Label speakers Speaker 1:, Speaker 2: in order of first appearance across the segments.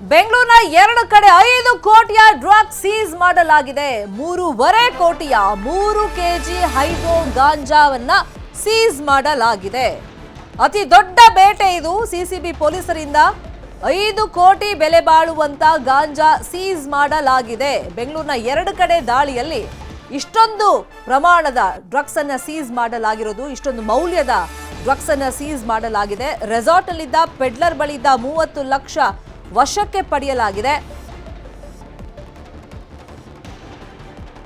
Speaker 1: ಬೆಂಗಳೂರಿನ ಎರಡು ಕಡೆ ಐದು ಕೋಟಿಯ ಡ್ರಗ್ ಸೀಸ್ ಮಾಡಲಾಗಿದೆ. ಮೂರುವರೆ ಕೋಟಿಯ ಮೂರು ಕೆಜಿ ಹೈಡ್ರೋ ಗಾಂಜಾವನ್ನ ಸೀಸ್ ಮಾಡಲಾಗಿದೆ. ಅತಿ ದೊಡ್ಡ ಬೇಟೆ ಇದು ಸಿಸಿಬಿ ಪೊಲೀಸರಿಂದ. ಐದು ಕೋಟಿ ಬೆಲೆ ಬಾಳುವಂತ ಗಾಂಜಾ ಸೀಸ್ ಮಾಡಲಾಗಿದೆ. ಬೆಂಗಳೂರಿನ ಎರಡು ಕಡೆ ದಾಳಿಯಲ್ಲಿ ಇಷ್ಟೊಂದು ಪ್ರಮಾಣದ ಡ್ರಗ್ಸ್ ಅನ್ನ ಸೀಸ್ ಮಾಡಲಾಗಿರೋದು, ಇಷ್ಟೊಂದು ಮೌಲ್ಯದ ಡ್ರಗ್ಸ್ ಅನ್ನ ಸೀಸ್ ಮಾಡಲಾಗಿದೆ. ರೆಸಾರ್ಟ್ ಅಲ್ಲಿದ್ದ ಪೆಡ್ಲರ್ ಬಳಿದ್ದ ಮೂವತ್ತು ಲಕ್ಷ ವಶಕ್ಕೆ ಪಡೆಯಲಾಗಿದೆ.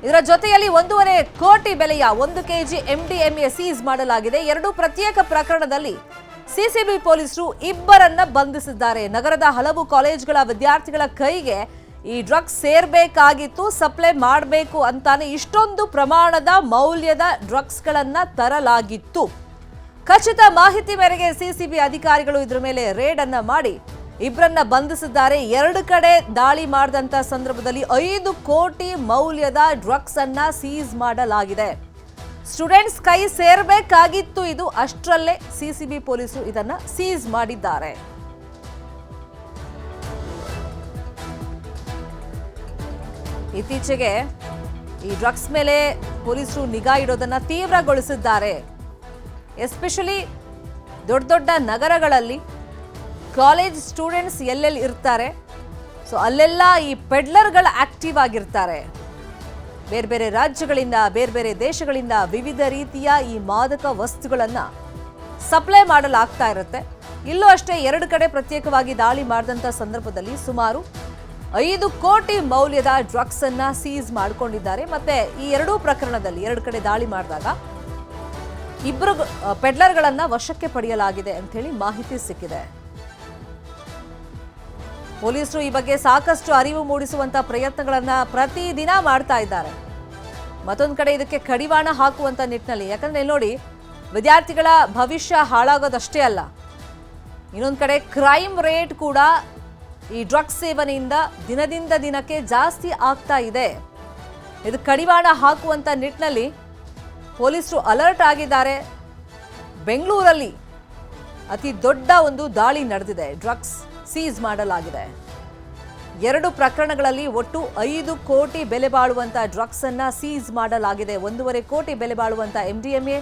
Speaker 1: ಇದರ ಜೊತೆಯಲ್ಲಿ ಒಂದೂವರೆ ಕೋಟಿ ಬೆಲೆಯ ಒಂದು ಕೆಜಿ ಎಂಡಿಎಂಎ ಸೀಸ್ ಮಾಡಲಾಗಿದೆ. ಎರಡು ಪ್ರತ್ಯೇಕ ಪ್ರಕರಣದಲ್ಲಿ ಸಿಸಿಬಿ ಪೊಲೀಸರು ಇಬ್ಬರನ್ನ ಬಂಧಿಸಿದ್ದಾರೆ. ನಗರದ ಹಲವು ಕಾಲೇಜುಗಳ ವಿದ್ಯಾರ್ಥಿಗಳ ಕೈಗೆ ಈ ಡ್ರಗ್ಸ್ ಸೇರ್ಬೇಕಾಗಿತ್ತು, ಸಪ್ಲೈ ಮಾಡಬೇಕು ಅಂತಾನೆ ಇಷ್ಟೊಂದು ಪ್ರಮಾಣದ ಮೌಲ್ಯದ ಡ್ರಗ್ಸ್ಗಳನ್ನ ತರಲಾಗಿತ್ತು. ಖಚಿತ ಮಾಹಿತಿ ಮೇರೆಗೆ ಸಿಸಿಬಿ ಅಧಿಕಾರಿಗಳು ಇದರ ಮೇಲೆ ರೇಡ್ ಅನ್ನ ಮಾಡಿ ಇಬ್ಬರನ್ನ ಬಂಧಿಸಿದ್ದಾರೆ. ಎರಡು ಕಡೆ ದಾಳಿ ಮಾಡಿದಂತ ಸಂದರ್ಭದಲ್ಲಿ ಐದು ಕೋಟಿ ಮೌಲ್ಯದ ಡ್ರಗ್ಸ್ ಅನ್ನ ಸೀಸ್ ಮಾಡಲಾಗಿದೆ. ಸ್ಟೂಡೆಂಟ್ಸ್ ಕೈ ಸೇರಬೇಕಾಗಿತ್ತು. ಇದು ಅಷ್ಟರಲ್ಲೇ ಸಿಸಿಬಿ ಪೊಲೀಸರು ಇದನ್ನ ಸೀಸ್ ಮಾಡಿದ್ದಾರೆ. ಇತ್ತೀಚೆಗೆ ಈ ಡ್ರಗ್ಸ್ ಮೇಲೆ ಪೊಲೀಸರು ನಿಗಾ ಇಡೋದನ್ನ ತೀವ್ರಗೊಳಿಸಿದ್ದಾರೆ. ಎಸ್ಪೆಷಲಿ ದೊಡ್ಡ ದೊಡ್ಡ ನಗರಗಳಲ್ಲಿ ಕಾಲೇಜ್ ಸ್ಟೂಡೆಂಟ್ಸ್ ಎಲ್ಲೆಲ್ಲಿ ಇರ್ತಾರೆ? ಸೊ ಅಲ್ಲೆಲ್ಲ ಈ ಪೆಡ್ಲರ್ಗಳು ಆಕ್ಟಿವ್ ಆಗಿರ್ತಾರೆ. ಬೇರೆ ಬೇರೆ ರಾಜ್ಯಗಳಿಂದ, ಬೇರೆ ಬೇರೆ ದೇಶಗಳಿಂದ ವಿವಿಧ ರೀತಿಯ ಈ ಮಾದಕ ವಸ್ತುಗಳನ್ನು ಸಪ್ಲೈ ಮಾಡಲಾಗ್ತಾ ಇರುತ್ತೆ. ಇಲ್ಲೂ ಅಷ್ಟೇ ಎರಡು ಕಡೆ ಪ್ರತ್ಯೇಕವಾಗಿ ದಾಳಿ ಮಾಡಿದಂಥ ಸಂದರ್ಭದಲ್ಲಿ ಸುಮಾರು ಐದು ಕೋಟಿ ಮೌಲ್ಯದ ಡ್ರಗ್ಸ್ ಅನ್ನ ಸೀಸ್ ಮಾಡಿಕೊಂಡಿದ್ದಾರೆ. ಮತ್ತೆ ಈ ಎರಡೂ ಪ್ರಕರಣದಲ್ಲಿ ಎರಡು ಕಡೆ ದಾಳಿ ಮಾಡಿದಾಗ ಇಬ್ಬರು ಪೆಡ್ಲರ್ಗಳನ್ನು ವಶಕ್ಕೆ ಪಡೆಯಲಾಗಿದೆ ಅಂತ ಹೇಳಿ ಮಾಹಿತಿ ಸಿಕ್ಕಿದೆ. ಪೊಲೀಸರು ಈ ಬಗ್ಗೆ ಸಾಕಷ್ಟು ಅರಿವು ಮೂಡಿಸುವಂತ ಪ್ರಯತ್ನಗಳನ್ನ ಪ್ರತಿದಿನ ಮಾಡ್ತಾ ಇದ್ದಾರೆ. ಮತ್ತೊಂದು ಕಡೆ ಇದಕ್ಕೆ ಕಡಿವಾಣ ಹಾಕುವಂತ ನಿಟ್ಟಿನಲ್ಲಿ, ಯಾಕಂದ್ರೆ ನೋಡಿ, ವಿದ್ಯಾರ್ಥಿಗಳ ಭವಿಷ್ಯ ಹಾಳಾಗೋದಷ್ಟೇ ಅಲ್ಲ. ಇನ್ನೊಂದು ಕಡೆ ಕ್ರೈಮ್ ರೇಟ್ ಕೂಡ ಈ ಡ್ರಗ್ಸ್ ಸೇವನೆಯಿಂದ ದಿನದಿಂದ ದಿನಕ್ಕೆ ಜಾಸ್ತಿ ಆಗ್ತಾ ಇದೆ. ಇದು ಕಡಿವಾಣ ಹಾಕುವಂತ ನಿಟ್ಟಿನಲ್ಲಿ ಪೊಲೀಸರು ಅಲರ್ಟ್ ಆಗಿದ್ದಾರೆ. ಬೆಂಗಳೂರಲ್ಲಿ ಅತಿ ದೊಡ್ಡ ಒಂದು ದಾಳಿ ನಡೆದಿದೆ, ಡ್ರಗ್ಸ್ ಸೀಸ್ ಮಾಡಲಾಗಿದೆ. ಎರಡು ಪ್ರಕರಣಗಳಲ್ಲಿ ಒಟ್ಟು ಐದು ಕೋಟಿ ಬೆಲೆ ಬಾಳುವಂತ ಡ್ರಗ್ಸ್ ಅನ್ನ ಸೀಸ್ ಮಾಡಲಾಗಿದೆ. ಒಂದೂವರೆ ಕೋಟಿ ಬೆಲೆ ಬಾಳುವಂತ ಎಂಡಿಎಂಎ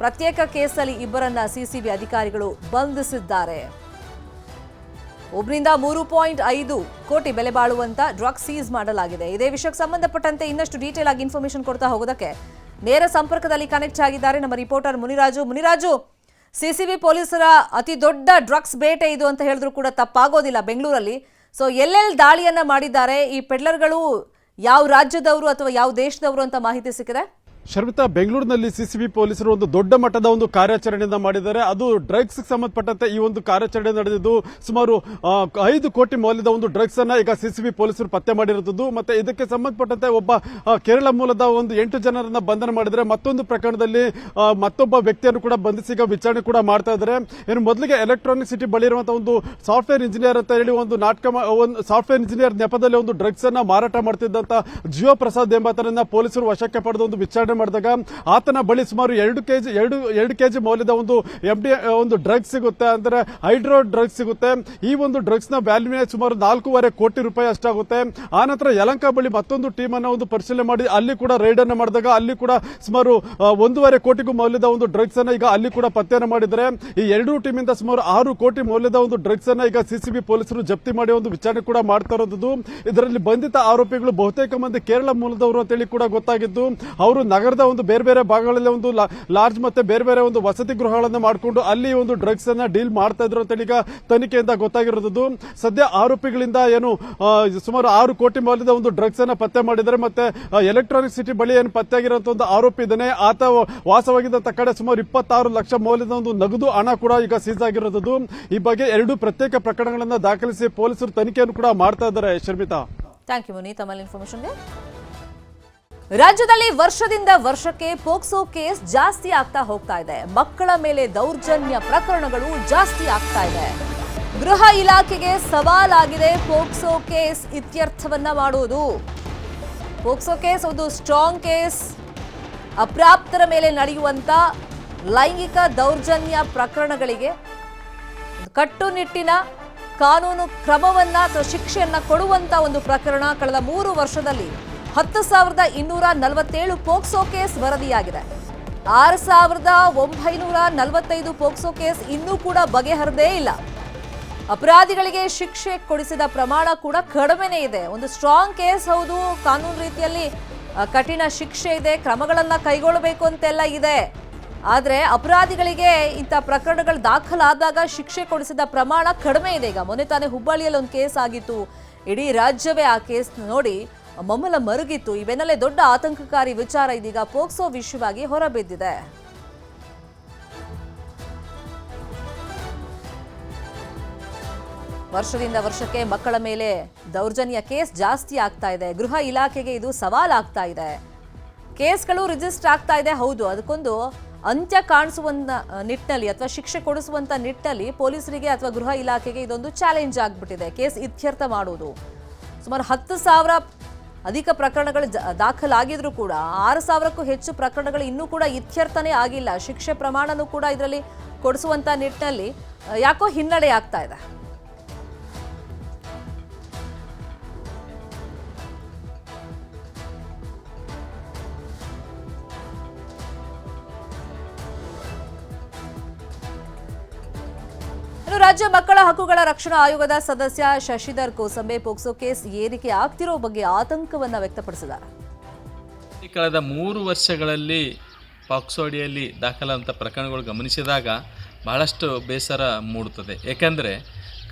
Speaker 1: ಪ್ರತ್ಯೇಕ ಕೇಸಲ್ಲಿ ಇಬ್ಬರನ್ನ ಸಿಸಿಬಿ ಅಧಿಕಾರಿಗಳು ಬಂಧಿಸಿದ್ದಾರೆ. ಒಬ್ಬರಿಂದ ಮೂರು ಪಾಯಿಂಟ್ ಐದು ಕೋಟಿ ಬೆಲೆ ಬಾಳುವಂತ ಡ್ರಗ್ಸ್ ಸೀಸ್ ಮಾಡಲಾಗಿದೆ. ಇದೇ ವಿಷಯಕ್ಕೆ ಸಂಬಂಧಪಟ್ಟಂತೆ ಇನ್ನಷ್ಟು ಡೀಟೇಲ್ ಆಗಿ ಇನ್ಫಾರ್ಮೇಶನ್ ಕೊಡ್ತಾ ಹೋಗೋದಕ್ಕೆ ನೇರ ಸಂಪರ್ಕದಲ್ಲಿ ಕನೆಕ್ಟ್ ಆಗಿದ್ದಾರೆ ನಮ್ಮ ರಿಪೋರ್ಟರ್ ಮುನಿರಾಜು. ಮುನಿರಾಜು! ಸಿಸಿಬಿ ಪೊಲೀಸರ ಅತಿ ದೊಡ್ಡ ಡ್ರಗ್ಸ್ ಬೇಟೆ ಇದು ಅಂತ ಹೇಳಿದ್ರು ಕೂಡ ತಪ್ಪಾಗೋದಿಲ್ಲ ಬೆಂಗಳೂರಲ್ಲಿ. ಸೊ ಎಲ್ಲೆಲ್ಲಿ ದಾಳಿಯನ್ನ ಮಾಡಿದ್ದಾರೆ, ಈ ಪೆಡ್ಲರ್ಗಳು ಯಾವ ರಾಜ್ಯದವರು ಅಥವಾ ಯಾವ ದೇಶದವರು ಅಂತ ಮಾಹಿತಿ ಸಿಕ್ಕಿದೆ?
Speaker 2: ಶರ್ಮಿತಾ, ಬೆಂಗಳೂರಿನಲ್ಲಿ ಸಿಸಿಬಿ ಪೊಲೀಸರು ಒಂದು ದೊಡ್ಡ ಮಟ್ಟದ ಒಂದು ಕಾರ್ಯಾಚರಣೆಯನ್ನು ಮಾಡಿದ್ದಾರೆ. ಅದು ಡ್ರಗ್ಸ್ ಸಂಬಂಧಪಟ್ಟಂತೆ ಈ ಒಂದು ಕಾರ್ಯಾಚರಣೆ ನಡೆದಿದ್ದು ಸುಮಾರು ಐದು ಕೋಟಿ ಮೌಲ್ಯದ ಒಂದು ಡ್ರಗ್ಸ್ ಅನ್ನ ಈಗ ಸಿಸಿಬಿ ಪೊಲೀಸರು ಪತ್ತೆ ಮಾಡಿರುತ್ತದೆ ಮತ್ತೆ ಇದಕ್ಕೆ ಸಂಬಂಧಪಟ್ಟಂತೆ ಒಬ್ಬ ಕೇರಳ ಮೂಲದ ಒಂದು ಎಂಟು ಜನರನ್ನ ಬಂಧನ ಮಾಡಿದರೆ ಮತ್ತೊಂದು ಪ್ರಕರಣದಲ್ಲಿ ಮತ್ತೊಬ್ಬ ವ್ಯಕ್ತಿಯನ್ನು ಕೂಡ ಬಂಧಿಸಿ ಈಗ ವಿಚಾರಣೆ ಕೂಡ ಮಾಡ್ತಾ ಇದ್ದಾರೆ. ಇನ್ನು ಮೊದಲಿಗೆ ಎಲೆಕ್ಟ್ರಾನಿಕ್ ಸಿಟಿ ಬಳಿ ಇರುವಂತಹ ಒಂದು ಸಾಫ್ಟ್ವೇರ್ ಇಂಜಿನಿಯರ್ ಅಂತ ಹೇಳಿ ಒಂದು ನಾಟಕ ಒಂದು ಸಾಫ್ಟ್ವೇರ್ ಇಂಜಿನಿಯರ್ ನೆಪದಲ್ಲಿ ಒಂದು ಡ್ರಗ್ಸ್ ಅನ್ನ ಮಾರಾಟ ಮಾಡ್ತಿದ್ದಂತ ಜಿಯೋ ಪ್ರಸಾದ್ ಎಂಬಾತನನ್ನ ಪೊಲೀಸರು ವಶಕ್ಕೆ ಪಡೆದು ಒಂದು ವಿಚಾರಣೆ ಮಾಡಿದಾಗ ಆತನ ಬಳಿ ಸುಮಾರು ಎರಡು ಕೆಜಿ, ಎರಡು ಎರಡು ಕೆಜಿ ಮೌಲ್ಯದ ಒಂದು ಎಂ ಡಿ ಒಂದು ಡ್ರಗ್ಸ್ ಸಿಗುತ್ತೆ. ಅಂದರೆ ಹೈಡ್ರೋ ಡ್ರಗ್ಸ್ ಸಿಗುತ್ತೆ. ಈ ಒಂದು ಡ್ರಗ್ಸ್ನ ನ ವ್ಯಾಲ್ಯೂನೇ ಸುಮಾರು ನಾಲ್ಕೂವರೆ ಕೋಟಿ ರೂಪಾಯಿ ಅಷ್ಟಾಗುತ್ತೆ. ಆ ನಂತರ ಯಲಂಕ ಬಳಿ ಮತ್ತೊಂದು ಟೀಮ್ ಅನ್ನು ಒಂದು ಪರಿಶೀಲನೆ ಮಾಡಿ, ಅಲ್ಲಿ ಕೂಡ ರೈಡ್ ಅನ್ನು ಮಾಡಿದಾಗ ಅಲ್ಲಿ ಕೂಡ ಸುಮಾರು ಒಂದೂವರೆ ಕೋಟಿಗೂ ಮೌಲ್ಯದ ಒಂದು ಡ್ರಗ್ಸ್ ಅನ್ನು ಈಗ ಅಲ್ಲಿ ಕೂಡ ಪತ್ತೆಯನ್ನು ಮಾಡಿದರೆ ಈ ಎರಡೂ ಟೀಮ್ ಇಂದ ಸುಮಾರು ಆರು ಕೋಟಿ ಮೌಲ್ಯದ ಒಂದು ಡ್ರಗ್ಸ್ ಅನ್ನ ಈಗ ಸಿಸಿಬಿ ಪೊಲೀಸರು ಜಪ್ತಿ ಮಾಡಿ ಒಂದು ವಿಚಾರಣೆ ಕೂಡ ಮಾಡ್ತಾ ಇರೋದು ಇದರಲ್ಲಿ ಬಂಧಿತ ಆರೋಪಿಗಳು ಬಹುತೇಕ ಮಂದಿ ಕೇರಳ ಮೂಲದವರು ಅಂತೇಳಿ ಕೂಡ ಗೊತ್ತಾಗಿದ್ದು. ಅವರು ನಗರದ ಒಂದು ಬೇರೆ ಬೇರೆ ಭಾಗಗಳಲ್ಲಿ ಒಂದು ಲಾರ್ಜ್ ಮತ್ತೆ ಬೇರೆ ಬೇರೆ ಒಂದು ವಸತಿ ಗೃಹಗಳನ್ನು ಮಾಡಿಕೊಂಡು ಅಲ್ಲಿ ಒಂದು ಡ್ರಗ್ಸ್ ಅನ್ನ ಡೀಲ್ ಮಾಡ್ತಾ ಇದ್ರು ಅಂತೇಳಿ ಈಗ ತನಿಖೆಯಿಂದ ಗೊತ್ತಾಗಿರೋದು ಸದ್ಯ ಆರೋಪಿಗಳಿಂದ ಏನು ಸುಮಾರು ಆರು ಕೋಟಿ ಮೌಲ್ಯದ ಒಂದು ಡ್ರಗ್ಸ್ ಅನ್ನ ಪತ್ತೆ ಮಾಡಿದ್ದಾರೆ ಮತ್ತೆ ಎಲೆಕ್ಟ್ರಾನಿಕ್ ಸಿಟಿ ಬಳಿ ಏನು ಪತ್ತೆಯಾಗಿರುವಂತಹ ಒಂದು ಆರೋಪಿ ಇದ್ದಾನೆ. ಆತ ವಾಸವಾಗಿದ್ದಂತ ಕಡೆ ಸುಮಾರು ಇಪ್ಪತ್ತಾರು ಲಕ್ಷ ಮೌಲ್ಯದ ಒಂದು ನಗದು ಹಣ ಕೂಡ ಈಗ ಸೀಸ್ ಆಗಿರೋದು ಈ ಬಗ್ಗೆ ಎರಡು ಪ್ರತ್ಯೇಕ ಪ್ರಕರಣಗಳನ್ನ ದಾಖಲಿಸಿ ಪೊಲೀಸರು ತನಿಖೆಯನ್ನು ಕೂಡ ಮಾಡ್ತಾ ಇದ್ದಾರೆ, ಶರ್ಮಿತಾ.
Speaker 1: ಥ್ಯಾಂಕ್ ಯು ಮುನಿ ತಮ್ಮಲ್ಲಿ ಇನ್ಫಾರ್ಮೇಶನ್ಗೆ ರಾಜ್ಯದಲ್ಲಿ ವರ್ಷದಿಂದ ವರ್ಷಕ್ಕೆ ಪೋಕ್ಸೋ ಕೇಸ್ ಜಾಸ್ತಿ ಆಗ್ತಾ ಹೋಗ್ತಾ ಇದೆ. ಮಕ್ಕಳ ಮೇಲೆ ದೌರ್ಜನ್ಯ ಪ್ರಕರಣಗಳು ಜಾಸ್ತಿ ಆಗ್ತಾ ಇದೆ. ಗೃಹ ಇಲಾಖೆಗೆ ಸವಾಲಾಗಿದೆ ಪೋಕ್ಸೋ ಕೇಸ್ ಇತ್ಯರ್ಥವನ್ನ ಮಾಡುವುದು. ಪೋಕ್ಸೋ ಕೇಸ್ ಒಂದು ಸ್ಟ್ರಾಂಗ್ ಕೇಸ್. ಅಪ್ರಾಪ್ತರ ಮೇಲೆ ನಡೆಯುವಂತ ಲೈಂಗಿಕ ದೌರ್ಜನ್ಯ ಪ್ರಕರಣಗಳಿಗೆ ಕಟ್ಟುನಿಟ್ಟಿನ ಕಾನೂನು ಕ್ರಮವನ್ನ ಅಥವಾ ಶಿಕ್ಷೆಯನ್ನ ಕೊಡುವಂತ ಒಂದು ಪ್ರಕರಣ ಕಳೆದ ಮೂರು ವರ್ಷದಲ್ಲಿ ಹತ್ತು ಸಾವಿರದ ಇನ್ನೂರ ನಲವತ್ತೇಳು ಪೋಕ್ಸೋ ಕೇಸ್ ವರದಿಯಾಗಿದೆ. ಆರು ಸಾವಿರದ ಒಂಬೈನೂರ ನಲವತ್ತೈದು ಪೋಕ್ಸೋ ಕೇಸ್ ಇನ್ನೂ ಕೂಡ ಬಗೆಹರದೇ ಇಲ್ಲ. ಅಪರಾಧಿಗಳಿಗೆ ಶಿಕ್ಷೆ ಕೊಡಿಸಿದ ಪ್ರಮಾಣ ಕೂಡ ಕಡಿಮೆನೇ ಇದೆ. ಒಂದು ಸ್ಟ್ರಾಂಗ್ ಕೇಸ್ ಹೌದು, ಕಾನೂನು ರೀತಿಯಲ್ಲಿ ಕಠಿಣ ಶಿಕ್ಷೆ ಇದೆ, ಕ್ರಮಗಳನ್ನ ಕೈಗೊಳ್ಳಬೇಕು ಅಂತೆಲ್ಲ ಇದೆ. ಆದರೆ ಅಪರಾಧಿಗಳಿಗೆ ಇಂಥ ಪ್ರಕರಣಗಳು ದಾಖಲಾದಾಗ ಶಿಕ್ಷೆ ಕೊಡಿಸಿದ ಪ್ರಮಾಣ ಕಡಿಮೆ ಇದೆ. ಈಗ ಮೊನ್ನೆ ತಾನೇ ಹುಬ್ಬಳ್ಳಿಯಲ್ಲಿ ಒಂದು ಕೇಸ್ ಆಗಿತ್ತು. ಇಡೀ ರಾಜ್ಯವೇ ಆ ಕೇಸ್ ನೋಡಿ ಮಮ್ಮಲ ಮರುಗಿತ್ತು. ಈ ಬೆನ್ನಲ್ಲೇ ದೊಡ್ಡ ಆತಂಕಕಾರಿ ವಿಚಾರ ಇದೀಗ ಪೋಕ್ಸೋ ವಿಷಯವಾಗಿ ಹೊರಬಿದ್ದಿದೆ. ವರ್ಷದಿಂದ ವರ್ಷಕ್ಕೆ ಮಕ್ಕಳ ಮೇಲೆ ದೌರ್ಜನ್ಯ ಕೇಸ್ ಜಾಸ್ತಿ ಆಗ್ತಾ ಇದೆ. ಗೃಹ ಇಲಾಖೆಗೆ ಇದು ಸವಾಲಾಗ್ತಾ ಇದೆ. ಕೇಸ್ಗಳು ರಿಜಿಸ್ಟರ್ ಆಗ್ತಾ ಇದೆ. ಹೌದು, ಅದಕ್ಕೊಂದು ಅಂತ್ಯ ಕಾಣಿಸುವಂತ ನಿಟ್ಟಿನಲ್ಲಿ ಅಥವಾ ಶಿಕ್ಷೆ ಕೊಡಿಸುವಂತ ನಿಟ್ಟಿನಲ್ಲಿ ಪೊಲೀಸರಿಗೆ ಅಥವಾ ಗೃಹ ಇಲಾಖೆಗೆ ಇದೊಂದು ಚಾಲೆಂಜ್ ಆಗ್ಬಿಟ್ಟಿದೆ. ಕೇಸ್ ಇತ್ಯರ್ಥ ಮಾಡುವುದು. ಸುಮಾರು ಹತ್ತು ಸಾವಿರ ಅಧಿಕ ಪ್ರಕರಣಗಳು ದಾಖಲಾಗಿದ್ರು ಕೂಡ ಆರು ಸಾವಿರಕ್ಕೂ ಹೆಚ್ಚು ಪ್ರಕರಣಗಳು ಇನ್ನೂ ಕೂಡ ಇತ್ಯರ್ಥನೇ ಆಗಿಲ್ಲ. ಶಿಕ್ಷೆ ಪ್ರಮಾಣನೂ ಕೂಡ ಇದರಲ್ಲಿ ಕೊಡಿಸುವಂತ ನಿಟ್ಟಿನಲ್ಲಿ ಯಾಕೋ ಹಿನ್ನಡೆ ಆಗ್ತಾ ಇದೆ. ರಾಜ್ಯ ಮಕ್ಕಳ ಹಕ್ಕುಗಳ ರಕ್ಷಣಾ ಆಯೋಗದ ಸದಸ್ಯ ಶಶಿಧರ್ ಕೋಸಂಬೆ ಪೋಕ್ಸೋ ಕೇಸ್ ಏರಿಕೆ ಆಗ್ತಿರೋ ಬಗ್ಗೆ ಆತಂಕವನ್ನ ವ್ಯಕ್ತಪಡಿಸಿದ್ದಾರೆ.
Speaker 3: ಕಳೆದ ಮೂರು ವರ್ಷಗಳಲ್ಲಿ ಪಾಕ್ಸೋ ಅಡಿಯಲ್ಲಿ ದಾಖಲಾದಂಥ ಪ್ರಕರಣಗಳು ಗಮನಿಸಿದಾಗ ಬಹಳಷ್ಟು ಬೇಸರ ಮೂಡುತ್ತದೆ. ಏಕೆಂದರೆ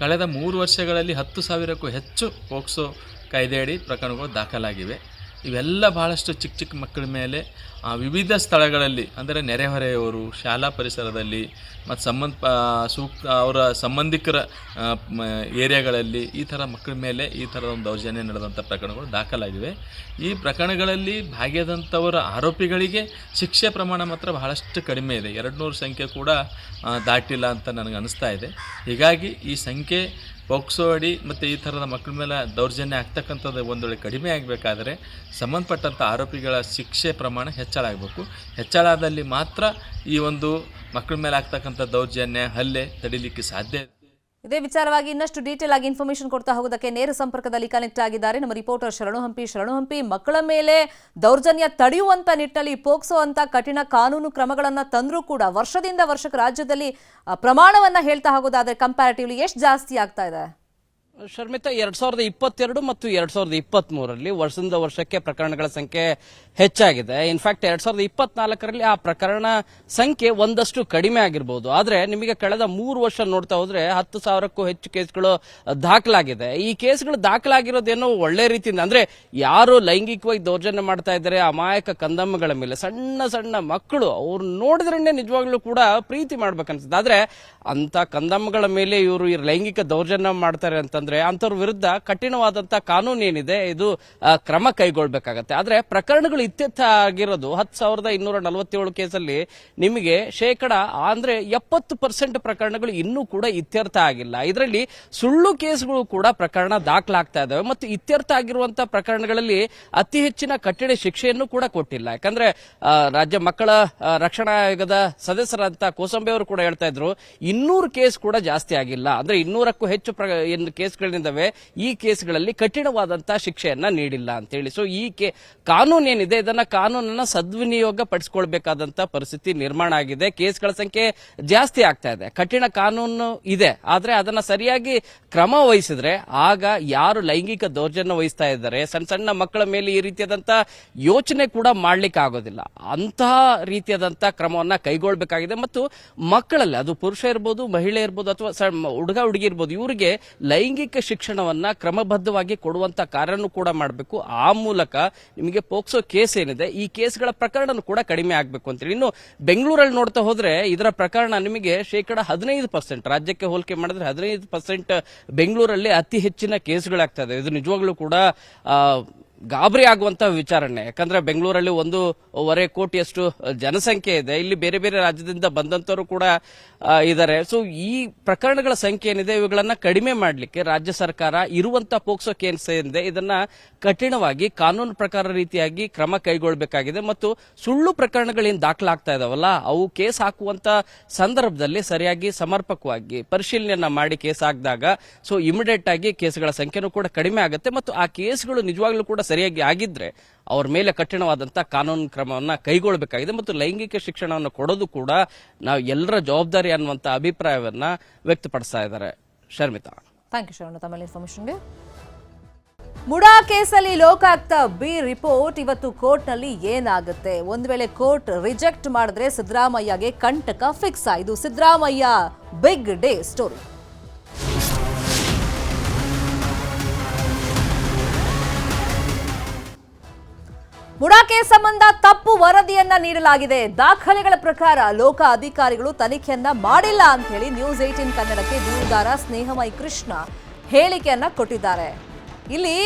Speaker 3: ಕಳೆದ ಮೂರು ವರ್ಷಗಳಲ್ಲಿ ಹತ್ತು ಸಾವಿರಕ್ಕೂ ಹೆಚ್ಚು ಪೋಕ್ಸೋ ಕಾಯ್ದೆಯಡಿ ಪ್ರಕರಣಗಳು ದಾಖಲಾಗಿವೆ. ಇವೆಲ್ಲ ಬಹಳಷ್ಟು ಚಿಕ್ಕ ಚಿಕ್ಕ ಮಕ್ಕಳ ಮೇಲೆ ವಿವಿಧ ಸ್ಥಳಗಳಲ್ಲಿ, ಅಂದರೆ ನೆರೆಹೊರೆಯವರು, ಶಾಲಾ ಪರಿಸರದಲ್ಲಿ, ಮತ್ತು ಸಂಬಂಧ ಸೂಕ್ತ, ಅವರ ಸಂಬಂಧಿಕರ ಏರಿಯಾಗಳಲ್ಲಿ ಈ ಥರ ಮಕ್ಕಳ ಮೇಲೆ ಈ ಥರದ ಒಂದು ದೌರ್ಜನ್ಯ ನಡೆದಂಥ ಪ್ರಕರಣಗಳು ದಾಖಲಾಗಿವೆ. ಈ ಪ್ರಕರಣಗಳಲ್ಲಿ ಭಾಗಿಯಾದಂಥವರ ಆರೋಪಿಗಳಿಗೆ ಶಿಕ್ಷೆ ಪ್ರಮಾಣ ಮಾತ್ರ ಬಹಳಷ್ಟು ಕಡಿಮೆ ಇದೆ. ಎರಡು ನೂರು ಸಂಖ್ಯೆ ಕೂಡ ದಾಟಿಲ್ಲ ಅಂತ ನನಗೆ ಅನಿಸ್ತಾ ಇದೆ. ಹೀಗಾಗಿ ಈ ಸಂಖ್ಯೆ ಪೋಕ್ಸೋ ಅಡಿ ಮತ್ತು ಈ ಥರದ ಮಕ್ಕಳ ಮೇಲೆ ದೌರ್ಜನ್ಯ ಆಗ್ತಕ್ಕಂಥದ್ದು ಒಂದು ವೇಳೆ ಕಡಿಮೆ ಆಗಬೇಕಾದ್ರೆ ಸಂಬಂಧಪಟ್ಟಂಥ ಆರೋಪಿಗಳ ಶಿಕ್ಷೆ ಪ್ರಮಾಣ ಹೆಚ್ಚಳ ಆಗಬೇಕು. ಹೆಚ್ಚಳದಲ್ಲಿ ಮಾತ್ರ ಈ ಒಂದು ಮಕ್ಕಳ ಮೇಲೆ ಆಗ್ತಕ್ಕಂಥ ದೌರ್ಜನ್ಯ, ಹಲ್ಲೆ ತಡಿಲಿಕ್ಕೆ ಸಾಧ್ಯ ಇದೆ
Speaker 1: ವಿಚಾರವಾಗಿ ಇನ್ನಷ್ಟು ಡೀಟೇಲ್ ಆಗಿ ಇನ್ಫಾರ್ಮೇಶನ್ ಕೊಡ್ತಾ ಹೋಗೋದಕ್ಕೆ ನೇರ ಸಂಪರ್ಕದಲ್ಲಿ ಕನೆಕ್ಟ್ ಆಗಿದ್ದಾರೆ ನಮ್ಮ ರಿಪೋರ್ಟರ್ ಶರಣು ಹಂಪಿ. ಶರಣು ಹಂಪಿ, ಮಕ್ಕಳ ಮೇಲೆ ದೌರ್ಜನ್ಯ ತಡೆಯುವಂತ ನಿಟ್ಟಿನಲ್ಲಿ ಪೋಕ್ಸೋ ಅಂತ ಕಠಿಣ ಕಾನೂನು ಕ್ರಮಗಳನ್ನ ತಂದ್ರೂ ಕೂಡ ವರ್ಷದಿಂದ ವರ್ಷಕ್ಕೆ ರಾಜ್ಯದಲ್ಲಿ ಪ್ರಮಾಣವನ್ನ ಹೇಳ್ತಾ ಹೋಗೋದಾದ್ರೆ ಕಂಪ್ಯಾರಿಟಿವ್ಲಿ ಎಷ್ಟು ಜಾಸ್ತಿ ಆಗ್ತಾ ಇದೆ?
Speaker 4: ಶರ್ಮಿತಾ, ಎರಡ್ ಸಾವಿರದ ಇಪ್ಪತ್ತೆರಡು ಮತ್ತು ಎರಡ್ ಸಾವಿರದ ಇಪ್ಪತ್ತ್ ಮೂರರಲ್ಲಿ ವರ್ಷದಿಂದ ವರ್ಷಕ್ಕೆ ಪ್ರಕರಣಗಳ ಸಂಖ್ಯೆ ಹೆಚ್ಚಾಗಿದೆ. ಇನ್ಫ್ಯಾಕ್ಟ್ ಎರಡ್ ಸಾವಿರದ ಇಪ್ಪತ್ನಾಲ್ಕರಲ್ಲಿ ಆ ಪ್ರಕರಣ ಸಂಖ್ಯೆ ಒಂದಷ್ಟು ಕಡಿಮೆ ಆಗಿರ್ಬೋದು. ಆದ್ರೆ ನಿಮಗೆ ಕಳೆದ ಮೂರು ವರ್ಷ ನೋಡ್ತಾ ಹೋದ್ರೆ ಹತ್ತು ಸಾವಿರಕ್ಕೂ ಹೆಚ್ಚು ಕೇಸ್ಗಳು ದಾಖಲಾಗಿದೆ. ಈ ಕೇಸ್ಗಳು ದಾಖಲಾಗಿರೋದೇನೋ ಒಳ್ಳೆ ರೀತಿಯಿಂದ, ಅಂದ್ರೆ ಯಾರು ಲೈಂಗಿಕವಾಗಿ ದೌರ್ಜನ್ಯ ಮಾಡ್ತಾ ಇದ್ದಾರೆ, ಅಮಾಯಕ ಕಂದಮ್ಮಗಳ ಮೇಲೆ. ಸಣ್ಣ ಸಣ್ಣ ಮಕ್ಕಳು ಅವ್ರು ನೋಡಿದ್ರೇನೆ ನಿಜವಾಗ್ಲೂ ಕೂಡ ಪ್ರೀತಿ ಮಾಡ್ಬೇಕನ್ಸುತ್ತೆ. ಆದ್ರೆ ಅಂತ ಕಂದಮ್ಮಗಳ ಮೇಲೆ ಇವರು ಲೈಂಗಿಕ ದೌರ್ಜನ್ಯ ಮಾಡ್ತಾರೆ ಅಂತಂದ್ರೆ ಅಂತವ್ರ ವಿರುದ್ಧ ಕಠಿಣವಾದಂತ ಕಾನೂನು ಏನಿದೆ ಇದು ಕ್ರಮ ಕೈಗೊಳ್ಬೇಕಾಗತ್ತೆ. ಆದ್ರೆ ಪ್ರಕರಣಗಳು ಇತ್ಯರ್ಥ ಆಗಿರೋದು ಹತ್ತು ಸಾವಿರದ ಇನ್ನೂರ ನಲವತ್ತೇಳು ಕೇಸಲ್ಲಿ ನಿಮಗೆ ಶೇಕಡ ಅಂದ್ರೆ ಎಪ್ಪತ್ತು ಪರ್ಸೆಂಟ್ ಪ್ರಕರಣಗಳು ಇನ್ನೂ ಕೂಡ ಇತ್ಯರ್ಥ ಆಗಿಲ್ಲ. ಇದರಲ್ಲಿ ಸುಳ್ಳು ಕೇಸ್ಗಳು ಕೂಡ ಪ್ರಕರಣ ದಾಖಲಾಗ್ತಾ ಇದಾವೆ ಮತ್ತು ಇತ್ಯರ್ಥ ಆಗಿರುವಂತಹ ಪ್ರಕರಣಗಳಲ್ಲಿ ಅತಿ ಹೆಚ್ಚಿನ ಕಠಿಣ ಶಿಕ್ಷೆಯನ್ನು ಕೂಡ ಕೊಟ್ಟಿಲ್ಲ. ಯಾಕಂದ್ರೆ ರಾಜ್ಯ ಮಕ್ಕಳ ರಕ್ಷಣಾ ಆಯೋಗದ ಸದಸ್ಯರಂತ ಕೋಸಂಬೆ ಅವರು ಕೂಡ ಹೇಳ್ತಾ ಇದ್ರು, ಇನ್ನೂರು ಕೇಸ್ ಕೂಡ ಜಾಸ್ತಿ ಆಗಿಲ್ಲ. ಅಂದ್ರೆ ಇನ್ನೂರಕ್ಕೂ ಹೆಚ್ಚು ಕೇಸ್ಗಳಿದ್ದಾವೆ ಈ ಕೇಸ್ಗಳಲ್ಲಿ ಕಠಿಣವಾದಂತಹ ಶಿಕ್ಷೆಯನ್ನ ನೀಡಿಲ್ಲ ಅಂತ ಹೇಳಿ. ಸೊ ಈ ಕೇ ಏನಿದೆ ಇದನ್ನ ಕಾನೂನನ್ನ ಸದ್ವಿನಿಯೋಗ ಪಡಿಸ್ಕೊಳ್ಬೇಕಾದಂತ ಪರಿಸ್ಥಿತಿ ನಿರ್ಮಾಣ ಆಗಿದೆ. ಕೇಸ್ಗಳ ಸಂಖ್ಯೆ ಜಾಸ್ತಿ ಆಗ್ತಾ ಇದೆ. ಕಠಿಣ ಕಾನೂನು ಇದೆ. ಆದ್ರೆ ಅದನ್ನ ಸರಿಯಾಗಿ ಕ್ರಮ ವಹಿಸಿದ್ರೆ ಆಗ ಯಾರು ಲೈಂಗಿಕ ದೌರ್ಜನ್ಯ ವಹಿಸ್ತಾ ಇದ್ದಾರೆ ಸಣ್ಣ ಸಣ್ಣ ಮಕ್ಕಳ ಮೇಲೆ ಈ ರೀತಿಯಾದಂತಹ ಯೋಚನೆ ಕೂಡ ಮಾಡ್ಲಿಕ್ಕೆ ಆಗೋದಿಲ್ಲ. ಅಂತಹ ರೀತಿಯಾದಂತಹ ಕ್ರಮವನ್ನ ಕೈಗೊಳ್ಬೇಕಾಗಿದೆ. ಮತ್ತು ಮಕ್ಕಳಲ್ಲಿ, ಅದು ಪುರುಷ ಇರ್ಬೋದು, ಮಹಿಳೆ ಇರ್ಬೋದು, ಅಥವಾ ಹುಡುಗ, ಹುಡುಗಿ ಇರ್ಬೋದು, ಇವರಿಗೆ ಲೈಂಗಿಕ ಶಿಕ್ಷಣವನ್ನ ಕ್ರಮಬದ್ಧವಾಗಿ ಕೊಡುವಂತ ಕಾರ್ಯನೂ ಕೂಡ ಮಾಡಬೇಕು. ಆ ಮೂಲಕ ನಿಮಗೆ ಪೋಕ್ಸೋ ಕೇಸ್ ಏನಿದೆ, ಈ ಕೇಸ್ಗಳ ಪ್ರಕರಣ ಕೂಡ ಕಡಿಮೆ ಆಗಬೇಕು ಅಂತೇಳಿ ಇನ್ನು ಬೆಂಗಳೂರಲ್ಲಿ ನೋಡ್ತಾ ಹೋದ್ರೆ ಇದರ ಪ್ರಕರಣ ನಿಮಗೆ ಶೇಕಡ ಹದಿನೈದು ಪರ್ಸೆಂಟ್ ರಾಜ್ಯಕ್ಕೆ ಹೋಲಿಕೆ ಮಾಡಿದ್ರೆ ಹದಿನೈದು ಪರ್ಸೆಂಟ್ ಬೆಂಗಳೂರಲ್ಲಿ ಅತಿ ಹೆಚ್ಚಿನ ಕೇಸ್ಗಳಾಗ್ತಾ ಇದೆ. ಇದು ನಿಜವಾಗ್ಲೂ ಕೂಡ ಗಾಬರಿ ಆಗುವಂತ ವಿಚಾರಣೆ. ಯಾಕಂದ್ರೆ ಬೆಂಗಳೂರಲ್ಲಿ ಒಂದೂವರೆ ಕೋಟಿಯಷ್ಟು ಜನಸಂಖ್ಯೆ ಇದೆ. ಇಲ್ಲಿ ಬೇರೆ ಬೇರೆ ರಾಜ್ಯದಿಂದ ಬಂದಂತವರು ಕೂಡ ಇದ್ದಾರೆ ಸೊ ಈ ಪ್ರಕರಣಗಳ ಸಂಖ್ಯೆ ಏನಿದೆ, ಇವುಗಳನ್ನ ಕಡಿಮೆ ಮಾಡಲಿಕ್ಕೆ ರಾಜ್ಯ ಸರ್ಕಾರ ಇರುವಂತ ಪೋಕ್ಸೋ ಕೇಸ್ ಏನಿದೆ, ಇದನ್ನ ಕಠಿಣವಾಗಿ ಕಾನೂನು ಪ್ರಕಾರ ರೀತಿಯಾಗಿ ಕ್ರಮ ಕೈಗೊಳ್ಳಬೇಕಾಗಿದೆ ಮತ್ತು ಸುಳ್ಳು ಪ್ರಕರಣಗಳೇನು ದಾಖಲಾಗ್ತಾ ಇದಾವಲ್ಲ, ಅವು ಕೇಸ್ ಹಾಕುವಂತ ಸಂದರ್ಭದಲ್ಲಿ ಸರಿಯಾಗಿ ಸಮರ್ಪಕವಾಗಿ ಪರಿಶೀಲನೆಯನ್ನ ಮಾಡಿ ಕೇಸ್ ಹಾಕಿದಾಗ ಸೊ ಇಮಿಡಿಯೇಟ್ ಆಗಿ ಕೇಸ್ಗಳ ಸಂಖ್ಯೆನೂ ಕೂಡ ಕಡಿಮೆ ಆಗುತ್ತೆ. ಮತ್ತು ಆ ಕೇಸ್ಗಳು ನಿಜವಾಗ್ಲೂ ಕೂಡ ಸರಿಯಾಗಿ ಆಗಿದ್ರೆ ಅವ್ರ ಮೇಲೆ ಕಠಿಣವಾದಂತ ಕಾನೂನು ಕ್ರಮವನ್ನ ಕೈಗೊಳ್ಳಬೇಕಾಗಿದೆ ಮತ್ತು ಲೈಂಗಿಕ ಶಿಕ್ಷಣವನ್ನು ಕೊಡೋದು ಕೂಡ ನಾವು ಎಲ್ಲರ ಜವಾಬ್ದಾರಿ ಅನ್ನುವಂತ ಅಭಿಪ್ರಾಯವನ್ನ ವ್ಯಕ್ತಪಡಿಸ್ತಾ ಇದ್ದಾರೆ. ಶರ್ಮಿತಾ.
Speaker 1: ಥ್ಯಾಂಕ್ ಯು ಶರಣ. ತಮ್ಮ ಇನ್ಫಾರ್ಮೇಶನ್ಗೆ ಮುಡಾ ಕೇಸಲ್ಲಿ ಲೋಕಾಯುಕ್ತ ಬಿ ರಿಪೋರ್ಟ್ ಇವತ್ತು ಕೋರ್ಟ್ನಲ್ಲಿ ಏನಾಗುತ್ತೆ? ಒಂದು ವೇಳೆ ಕೋರ್ಟ್ ರಿಜೆಕ್ಟ್ ಮಾಡಿದ್ರೆ ಸಿದ್ದರಾಮಯ್ಯಗೆ ಕಂಟಕ ಫಿಕ್ಸ್ ಇದು Siddaramaiah big day story MUDA case ಸಂಬಂಧ ತಪ್ಪು ವರದಿಯನ್ನ ನೀಡಲಾಗಿದೆ. ದಾಖಲೆಗಳ ಪ್ರಕಾರ ಲೋಕ ಅಧಿಕಾರಿಗಳು ತನಿಖೆಯನ್ನ ಮಾಡಿಲ್ಲ ಅಂತ ಹೇಳಿ ನ್ಯೂಸ್ ಏಟೀನ್ ಕನ್ನಡಕ್ಕೆ ದೂರುದಾರ ಸ್ನೇಹಮಯಿ ಕೃಷ್ಣ ಹೇಳಿಕೆಯನ್ನ ಕೊಟ್ಟಿದ್ದಾರೆ. ಇಲ್ಲಿ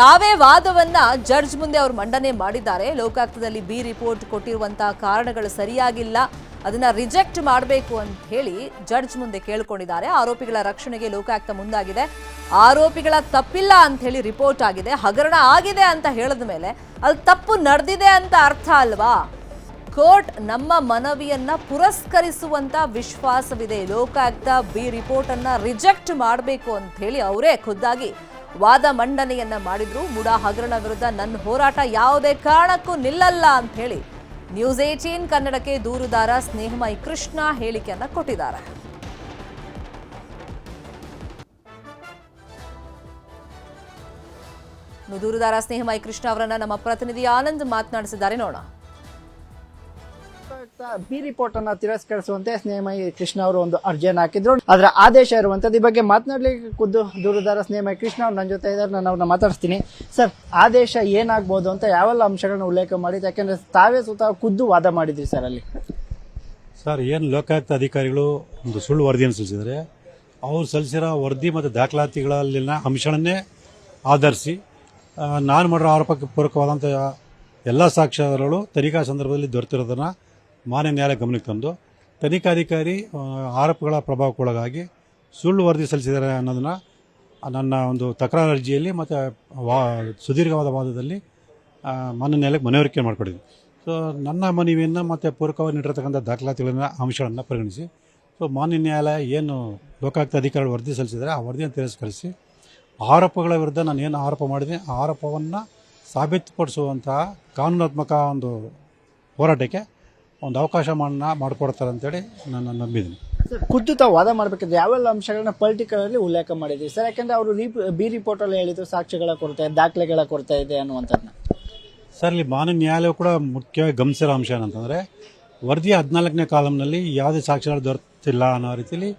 Speaker 1: ತಾವೇ ವಾದವನ್ನ ಜಡ್ಜ್ ಮುಂದೆ ಅವರು ಮಂಡನೆ ಮಾಡಿದ್ದಾರೆ. ಲೋಕಾಯುಕ್ತದಲ್ಲಿ ಬಿ ರಿಪೋರ್ಟ್ ಕೊಟ್ಟಿರುವಂತಹ ಕಾರಣಗಳು ಸರಿಯಾಗಿಲ್ಲ. ಅದನ್ನ ರಿಜೆಕ್ಟ್ ಮಾಡಬೇಕು ಅಂತ ಹೇಳಿ ಜಡ್ಜ್ ಮುಂದೆ ಕೇಳಿಕೊಂಡಿದ್ದಾರೆ. ಆರೋಪಿಗಳ ರಕ್ಷಣೆಗೆ ಲೋಕಾಯುಕ್ತ ಮುಂದಾಗಿದೆ. ಆರೋಪಿಗಳ ತಪ್ಪಿಲ್ಲ ಅಂತ ಹೇಳಿ ರಿಪೋರ್ಟ್ ಆಗಿದೆ. ಹಗರಣ ಆಗಿದೆ ಅಂತ ಹೇಳಿದ ಮೇಲೆ ಅಲ್ಲಿ ತಪ್ಪು ನಡೆದಿದೆ ಅಂತ ಅರ್ಥ ಅಲ್ವಾ? ಕೋರ್ಟ್ ನಮ್ಮ ಮನವಿಯನ್ನ ಪುರಸ್ಕರಿಸುವಂತ ವಿಶ್ವಾಸವಿದೆ. ಲೋಕಾಯುಕ್ತ ಬಿ ರಿಪೋರ್ಟ್ ಅನ್ನ ರಿಜೆಕ್ಟ್ ಮಾಡಬೇಕು ಅಂತ ಹೇಳಿ ಅವರೇ ಖುದ್ದಾಗಿ ವಾದ ಮಂಡನೆಯನ್ನ ಮಾಡಿದ್ರು. ಮುಡಾ ಹಗರಣ ವಿರುದ್ಧ ನನ್ನ ಹೋರಾಟ ಯಾವುದೇ ಕಾರಣಕ್ಕೂ ನಿಲ್ಲಲ್ಲ ಅಂತ ಹೇಳಿ ನ್ಯೂಸ್ ಏಟೀನ್ ಕನ್ನಡಕ್ಕೆ ದೂರುದಾರ ಸ್ನೇಹಮಯಿ ಕೃಷ್ಣ ಹೇಳಿಕೆಯನ್ನ ಕೊಟ್ಟಿದ್ದಾರೆ. ದೂರುದಾರ ಸ್ನೇಹಮಯಿ ಕೃಷ್ಣ ಅವರನ್ನ ನಮ್ಮ ಪ್ರತಿನಿಧಿ ಆನಂದ್ ಮಾತನಾಡಿಸಿದ್ದಾರೆ. ನೋಡೋಣ.
Speaker 5: ಬಿ ರಿಪೋರ್ಟ್ ಅನ್ನ ತಿರಸ್ಕರಿಸುವಂತೆ ಸ್ನೇಹಮಯಿ ಕೃಷ್ಣ ಅವರು ಒಂದು ಅರ್ಜಿಯನ್ನು ಹಾಕಿದ್ರು. ಅದರ ಆದೇಶ ಇರುವಂತದ್ದು ಈ ಬಗ್ಗೆ ಮಾತನಾಡ್ಲಿಕ್ಕೆ ಖುದ್ದು ದೂರದಾರ ಸ್ನೇಹಮಯಿ ಕೃಷ್ಣ ಅವ್ರು ನನ್ನ ಜೊತೆ ಇದ್ದಾರೆ, ನಾನು ಅವ್ರನ್ನ ಮಾತಾಡ್ತೀನಿ ಸರ್, ಆದೇಶ ಏನಾಗ್ಬೋದು ಅಂತ ಯಾವೆಲ್ಲ ಅಂಶಗಳನ್ನ ಉಲ್ಲೇಖ ಮಾಡಿದ್ದು? ಯಾಕೆಂದ್ರೆ ತಾವೇ ಸ್ವತಃ ಖುದ್ದು ವಾದ ಮಾಡಿದ್ರಿ ಸರ್ ಅಲ್ಲಿ.
Speaker 6: ಸರ್, ಏನು ಲೋಕಾಯುಕ್ತ ಅಧಿಕಾರಿಗಳು ಒಂದು ಸುಳ್ಳು ವರದಿಯನ್ನು ಸಲ್ಲಿಸಿದರೆ ಅವ್ರು ಸಲ್ಲಿಸಿರೋ ವರದಿ ಮತ್ತು ದಾಖಲಾತಿಗಳಲ್ಲಿನ ಅಂಶಗಳನ್ನೇ ಆಧರಿಸಿ ನಾನು ಮಾಡಿರೋ ಆರೋಪಕ್ಕೆ ಪೂರಕವಾದಂಥ ಎಲ್ಲ ಸಾಕ್ಷ್ಯಗಳು ತನಿಖಾ ಸಂದರ್ಭದಲ್ಲಿ ದೊರೆತಿರೋದನ್ನು ಮಾನ್ಯ ನ್ಯಾಯಾಲಯ ಗಮನಕ್ಕೆ ತಂದು ತನಿಖಾಧಿಕಾರಿ ಆರೋಪಗಳ ಪ್ರಭಾವಕ್ಕೊಳಗಾಗಿ ಸುಳ್ಳು ವರದಿ ಸಲ್ಲಿಸಿದ್ದಾರೆ ಅನ್ನೋದನ್ನು ನನ್ನ ಒಂದು ತಕರಾರು ಅರ್ಜಿಯಲ್ಲಿ ಮತ್ತು ವಾ ಸುದೀರ್ಘವಾದ ವಾದದಲ್ಲಿ ಮಾನ್ಯ ನ್ಯಾಯಾಲಯಕ್ಕೆ ಮನವರಿಕೆ ಮಾಡಿಕೊಟ್ಟಿದ್ದೀನಿ. ಸೊ ನನ್ನ ಮನವಿಯನ್ನು ಮತ್ತು ಪೂರಕವಾಗಿ ನೀಡಿರತಕ್ಕಂಥ ದಾಖಲಾತಿಗಳನ್ನ, ಅಂಶಗಳನ್ನು ಪರಿಗಣಿಸಿ. ಸೊ ಮಾನ್ಯ ನ್ಯಾಯಾಲಯ ಏನು ಲೋಕಾಯುಕ್ತ ಅಧಿಕಾರಿಗಳು ವರದಿ ಸಲ್ಲಿಸಿದರೆ ಆ ವರದಿಯನ್ನು ತಿರಸ್ಕರಿಸಿ, ಆರೋಪಗಳ ವಿರುದ್ಧ ನಾನು ಏನು ಆರೋಪ ಮಾಡಿದೆ, ಆ ಆರೋಪವನ್ನು ಸಾಬೀತುಪಡಿಸುವಂತಹ ಕಾನೂನಾತ್ಮಕ ಒಂದು ಹೋರಾಟಕ್ಕೆ ಒಂದು ಅವಕಾಶ ಮಾಡನ್ನ ಮಾಡಿಕೊಡ್ತಾರೆ ಅಂತೇಳಿ ನಾನು ನಂಬಿದ್ದೀನಿ.
Speaker 5: ಸರ್ ಖುದ್ದು ತಾವು ವಾದ ಮಾಡಬೇಕಿದ್ರೆ ಯಾವೆಲ್ಲ ಅಂಶಗಳನ್ನ ಪೊಲಿಟಿಕಲ್ ಅಲ್ಲಿ ಉಲ್ಲೇಖ ಮಾಡಿದ್ರಿ ಸರ್ ಯಾಕಂದ್ರೆ ಅವರು ಬಿ ರಿಪೋರ್ಟ್ ಅಲ್ಲಿ ಹೇಳಿದ್ರು ಸಾಕ್ಷ್ಯಗಳ ಕೊರತೆ ದಾಖಲೆಗಳ ಕೊರತೆ ಇದೆ ಅನ್ನುವಂಥದ್ದನ್ನ.
Speaker 6: ಸರ್ ಇಲ್ಲಿ ಮಾನ್ಯ ನ್ಯಾಯಾಲಯ ಕೂಡ ಮುಖ್ಯವಾಗಿ ಗಮನಿಸಿರೋ ಅಂಶ ಏನಂತಂದರೆ ವರದಿಯ ಹದಿನಾಲ್ಕನೇ ಕಾಲಮ್ನಲ್ಲಿ ಯಾವುದೇ ಸಾಕ್ಷ್ಯಗಳು ದೊರೆತಿಲ್ಲ ಅನ್ನೋ ರೀತಿಯಲ್ಲಿ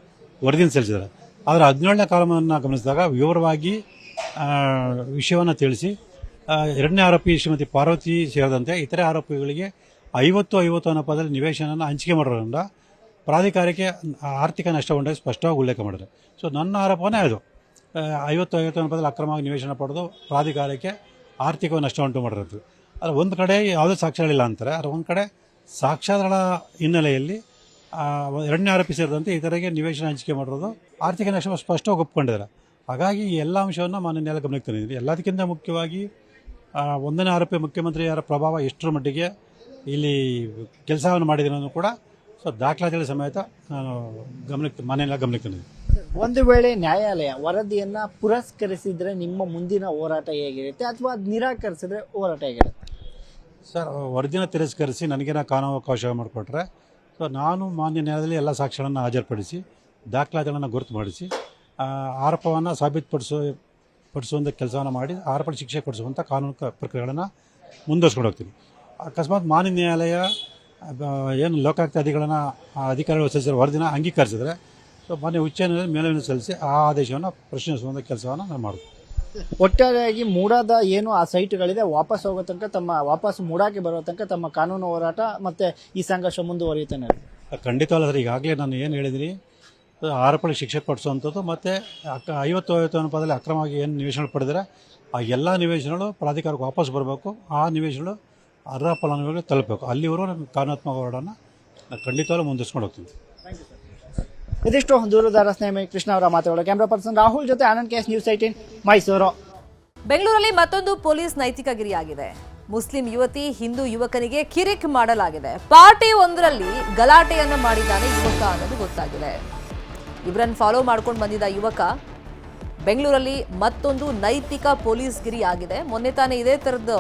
Speaker 6: ವರದಿಯನ್ನು ಸಲ್ಲಿಸಿದ್ದಾರೆ. ಆದರೆ ಹದಿನೇಳನೇ ಕಾಲಮನ್ನು ಗಮನಿಸಿದಾಗ ವಿವರವಾಗಿ ವಿಷಯವನ್ನು ತಿಳಿಸಿ ಎರಡನೇ ಆರೋಪಿ ಶ್ರೀಮತಿ ಪಾರ್ವತಿ ಸೇರಿದಂತೆ ಇತರೆ ಆರೋಪಿಗಳಿಗೆ ಐವತ್ತು ಐವತ್ತು ಅನ್ನೋ ಪದದಲ್ಲಿ ಹಂಚಿಕೆ ಮಾಡೋದ್ರಿಂದ ಪ್ರಾಧಿಕಾರಕ್ಕೆ ಆರ್ಥಿಕ ನಷ್ಟ ಉಂಟಾಗಿ ಸ್ಪಷ್ಟವಾಗಿ ಉಲ್ಲೇಖ ಮಾಡಿದೆ ಸೊ ನನ್ನ ಆರೋಪನೇ ಅದು. ಐವತ್ತು ಐವತ್ತು ಅನ್ನೋ ಪದದಲ್ಲಿ ಅಕ್ರಮವಾಗಿ ನಿವೇಶನ ಪಡೆದು ಪ್ರಾಧಿಕಾರಕ್ಕೆ ಆರ್ಥಿಕ ನಷ್ಟ ಉಂಟು ಮಾಡಿರೋದು. ಆದರೆ ಒಂದು ಕಡೆ ಯಾವುದೇ ಸಾಕ್ಷ್ಯಗಳಿಲ್ಲ ಅಂತಾರೆ. ಆದರೆ ಒಂದು ಕಡೆ ಸಾಕ್ಷ್ಯಗಳ ಹಿನ್ನೆಲೆಯಲ್ಲಿ ಎರಡನೇ ಆರೋಪಿ ಸೇರಿದಂತೆ ಇತರಿಗೆ ನಿವೇಶನ ಹಂಚಿಕೆ ಮಾಡಿರೋದು ಆರ್ಥಿಕ ನಷ್ಟ ಸ್ಪಷ್ಟವಾಗಿ ಒಪ್ಕೊಂಡಿದ್ದಾರೆ. ಹಾಗಾಗಿ ಈ ಎಲ್ಲ ಅಂಶವನ್ನು ಮಾನ್ಯ ಗಮನಕ್ಕೆ ತಂದಿದ್ದೀನಿ. ಎಲ್ಲದಕ್ಕಿಂತ ಮುಖ್ಯವಾಗಿ ಒಂದನೇ ಆರೋಪಿ ಮುಖ್ಯಮಂತ್ರಿಯರ ಪ್ರಭಾವ ಎಷ್ಟರ ಮಟ್ಟಿಗೆ ಇಲ್ಲಿ ಕೆಲಸವನ್ನು ಮಾಡಿದ್ದೀನಿ ಕೂಡ ಸೊ ದಾಖಲಾತಿಗಳ ಸಮೇತ ನಾನು ಗಮನಕ್ಕೆ ಮನೆಯಲ್ಲ ಗಮನಕ್ಕೆ
Speaker 5: ಒಂದು ವೇಳೆ ನ್ಯಾಯಾಲಯ ವರದಿಯನ್ನ ಪುರಸ್ಕರಿಸಿದ್ರೆ ನಿಮ್ಮ ಮುಂದಿನ ಹೋರಾಟ ಹೇಗಿರುತ್ತೆ ಅಥವಾ ಅದು ನಿರಾಕರಿಸಿದ್ರೆ ಹೋರಾಟ ಹೇಗಿರುತ್ತೆ?
Speaker 6: ಸರ್ ವರದಿನ ತಿರಸ್ಕರಿಸಿ ನನಗೇನ ಕಾನೂನು ಅವಕಾಶ ಮಾಡಿಕೊಟ್ರೆ ಸೊ ನಾನು ಮಾನ್ಯ ನ್ಯಾಯಾಲಯದಲ್ಲಿ ಎಲ್ಲ ಸಾಕ್ಷ್ಯಗಳನ್ನು ಹಾಜರುಪಡಿಸಿ ದಾಖಲಾತಿಗಳನ್ನು ಗುರುತು ಮಾಡಿಸಿ ಆರೋಪವನ್ನು ಸಾಬೀತುಪಡಿಸೋ ಪಡಿಸುವಂಥ ಕೆಲಸವನ್ನು ಮಾಡಿ ಆರೋಪ ಶಿಕ್ಷೆ ಕೊಡಿಸುವಂಥ ಕಾನೂನು ಪ್ರಕ್ರಿಯೆಗಳನ್ನು ಮುಂದುವರ್ಸ್ಕೊಂಡು ಹೋಗ್ತೀನಿ. ಅಕಸ್ಮಾತ್ ಮಾನ್ಯ ನ್ಯಾಯಾಲಯ ಏನು ಲೋಕಾಯುಕ್ತ ಅಧಿಕಾರಿಗಳನ್ನ ಆ ಅಧಿಕಾರಿಗಳು ಸಲ್ಲಿಸಿರೋ ವರದಿನ ಅಂಗೀಕರಿಸಿದ್ರೆ ಸೊ ಮಾನ್ಯ ಉಚ್ಚ ನ್ಯಾಯಾಲಯ ಮೇಲ್ಮನವಿ ಸಲ್ಲಿಸಿ ಆ ಆದೇಶವನ್ನು ಪ್ರಶ್ನಿಸುವಂಥ ಕೆಲಸವನ್ನು ನಾನು ಮಾಡ್ತೀನಿ
Speaker 5: ಒಟ್ಟಾರೆಯಾಗಿ ಮೂಡಾದ ಏನು ಆ ಸೈಟ್ಗಳಿದೆ ವಾಪಸ್ ಹೋಗೋ ತನಕ ತಮ್ಮ ವಾಪಸ್ ಮೂಡಾಕ್ಕೆ ಬರೋ ತನಕ ತಮ್ಮ ಕಾನೂನು ಹೋರಾಟ ಮತ್ತು ಈ ಸಂಘರ್ಷ ಮುಂದುವರಿಯುತ್ತಾನೆ
Speaker 6: ಖಂಡಿತವಲ್ಲ ಸರ್ ಈಗಾಗಲೇ ನಾನು ಏನು ಹೇಳಿದಿರಿ ಆರೋಪಗಳಿಗೆ ಶಿಕ್ಷೆ ಪಡಿಸುವಂಥದ್ದು ಮತ್ತು ಅಕ್ಕ ಐವತ್ತು ಐವತ್ತು ಅನುಪಾತದಲ್ಲಿ ಅಕ್ರಮವಾಗಿ ಏನು ನಿವೇಶನಗಳು ಪಡೆದರೆ ಆ ಎಲ್ಲ ನಿವೇಶನಗಳು ಪ್ರಾಧಿಕಾರಕ್ಕೆ ವಾಪಸ್ ಬರಬೇಕು. ಆ ನಿವೇಶನಗಳು ಅರ್ಹ ಫಲಾನುಭವಿಗಳಿಗೆ ತಲುಪಬೇಕು. ಅಲ್ಲಿವರೆಗೂ ನಮ್ಮ ಕಾನೂನಾತ್ಮಕ ಹೋರಾಟನ ನಾನು ಖಂಡಿತವಾಗ್ಲೂ ಮುಂದುವರ್ಸ್ಕೊಂಡು ಹೋಗ್ತೀನಿ
Speaker 5: ಇದಿಷ್ಟು ದೂರದಾರ ಸ್ನೇಹಿ ಕೃಷ್ಣ ಅವರ ಮಾತುಗಳು. ಕ್ಯಾಮ್ರಾ ಪರ್ಸನ್ ರಾಹುಲ್ ಜೊತೆ Anand KS News eighteen Mysuru.
Speaker 1: ಬೆಂಗಳೂರಲ್ಲಿ ಮತ್ತೊಂದು ಪೊಲೀಸ್ ನೈತಿಕ ಗಿರಿಯಾಗಿದೆ ಮುಸ್ಲಿಂ ಯುವತಿ ಹಿಂದೂ ಯುವಕನಿಗೆ ಕಿರಿಕ್ ಮಾಡಲಾಗಿದೆ. ಪಾರ್ಟಿ ಒಂದರಲ್ಲಿ ಗಲಾಟೆಯನ್ನು ಮಾಡಿದ್ದಾನೆ ಯುವಕ ಅನ್ನೋದು ಗೊತ್ತಾಗಿದೆ. ಇವರನ್ನು ಫಾಲೋ ಮಾಡ್ಕೊಂಡು ಬಂದಿದ್ದ ಯುವಕ ಬೆಂಗಳೂರಲ್ಲಿ ಮತ್ತೊಂದು ನೈತಿಕ ಪೊಲೀಸ್ ಗಿರಿ ಆಗಿದೆ ಮೊನ್ನೆ ತಾನೇ ಇದೇ ಥರದ್ದು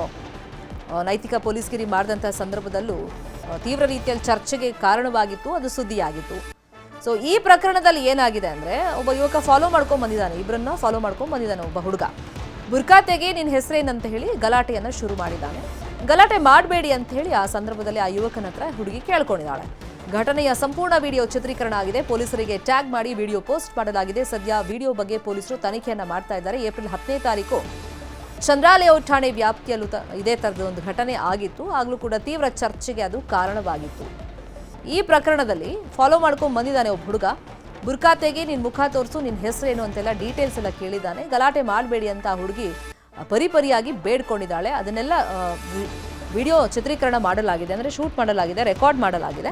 Speaker 1: ನೈತಿಕ ಪೊಲೀಸ್ಗಿರಿ ಮಾಡಿದಂಥ ಸಂದರ್ಭದಲ್ಲೂ ತೀವ್ರ ರೀತಿಯಲ್ಲಿ ಚರ್ಚೆಗೆ ಕಾರಣವಾಗಿತ್ತು, ಅದು ಸುದ್ದಿಯಾಗಿತ್ತು. ಸೊ ಈ ಪ್ರಕರಣದಲ್ಲಿ ಏನಾಗಿದೆ ಅಂದರೆ, ಒಬ್ಬ ಯುವಕ ಫಾಲೋ ಮಾಡ್ಕೊಂಡು ಬಂದಿದ್ದಾನೆ ಇಬ್ಬರನ್ನ ಫಾಲೋ ಮಾಡ್ಕೊಂಡು ಬಂದಿದ್ದಾನೆ ಒಬ್ಬ ಹುಡುಗ. ಬುರ್ಕಾ ತೆಗೆ ನಿನ್ನ ಹೆಸರೇನಂತ ಹೇಳಿ ಗಲಾಟೆಯನ್ನು ಶುರು ಮಾಡಿದ್ದಾನೆ. ಗಲಾಟೆ ಮಾಡಬೇಡಿ ಅಂತ ಹೇಳಿ ಆ ಸಂದರ್ಭದಲ್ಲಿ ಆ ಯುವಕನ ಹತ್ರ ಹುಡುಗಿ ಕೇಳ್ಕೊಂಡಿದ್ದಾಳೆ. ಘಟನೆಯ ಸಂಪೂರ್ಣ ವಿಡಿಯೋ ಚಿತ್ರೀಕರಣ ಆಗಿದೆ. ಪೊಲೀಸರಿಗೆ ಟ್ಯಾಗ್ ಮಾಡಿ, ವಿಡಿಯೋ ಪೋಸ್ಟ್ ಮಾಡಲಾಗಿದೆ. ಸದ್ಯ ವಿಡಿಯೋ ಬಗ್ಗೆ ಪೊಲೀಸರು ತನಿಖೆಯನ್ನ ಮಾಡ್ತಾ ಇದ್ದಾರೆ. ಏಪ್ರಿಲ್ ಹತ್ತನೇ ತಾರೀಕು ಚಂದ್ರಾಲೇಔಟ್ ಠಾಣೆ ವ್ಯಾಪ್ತಿಯಲ್ಲೂ ಇದೇ ಥರದ ಒಂದು ಘಟನೆ ಆಗಿತ್ತು. ಆಗಲೂ ಕೂಡ ತೀವ್ರ ಚರ್ಚೆಗೆ ಅದು ಕಾರಣವಾಗಿತ್ತು. ಈ ಪ್ರಕರಣದಲ್ಲಿ ಫಾಲೋ ಮಾಡ್ಕೊಂಡು ಬಂದಿದ್ದಾನೆ ಒಬ್ಬ ಹುಡುಗ. ಬುರ್ಕಾತೆಗೆ ನಿನ್ನ ಮುಖ ತೋರಿಸು ನಿನ್ನ ಹೆಸರೇನು ಅಂತೆಲ್ಲ ಡೀಟೇಲ್ಸ್ ಎಲ್ಲ ಕೇಳಿದ್ದಾನೆ. ಗಲಾಟೆ ಮಾಡಬೇಡಿ ಅಂತ ಆ ಹುಡುಗಿ ಪರಿಪರಿಯಾಗಿ ಬೇಡ್ಕೊಂಡಿದ್ದಾಳೆ. ಅದನ್ನೆಲ್ಲ ವಿಡಿಯೋ ಚಿತ್ರೀಕರಣ ಮಾಡಲಾಗಿದೆ. ಅಂದರೆ ಶೂಟ್ ಮಾಡಲಾಗಿದೆ, ರೆಕಾರ್ಡ್ ಮಾಡಲಾಗಿದೆ.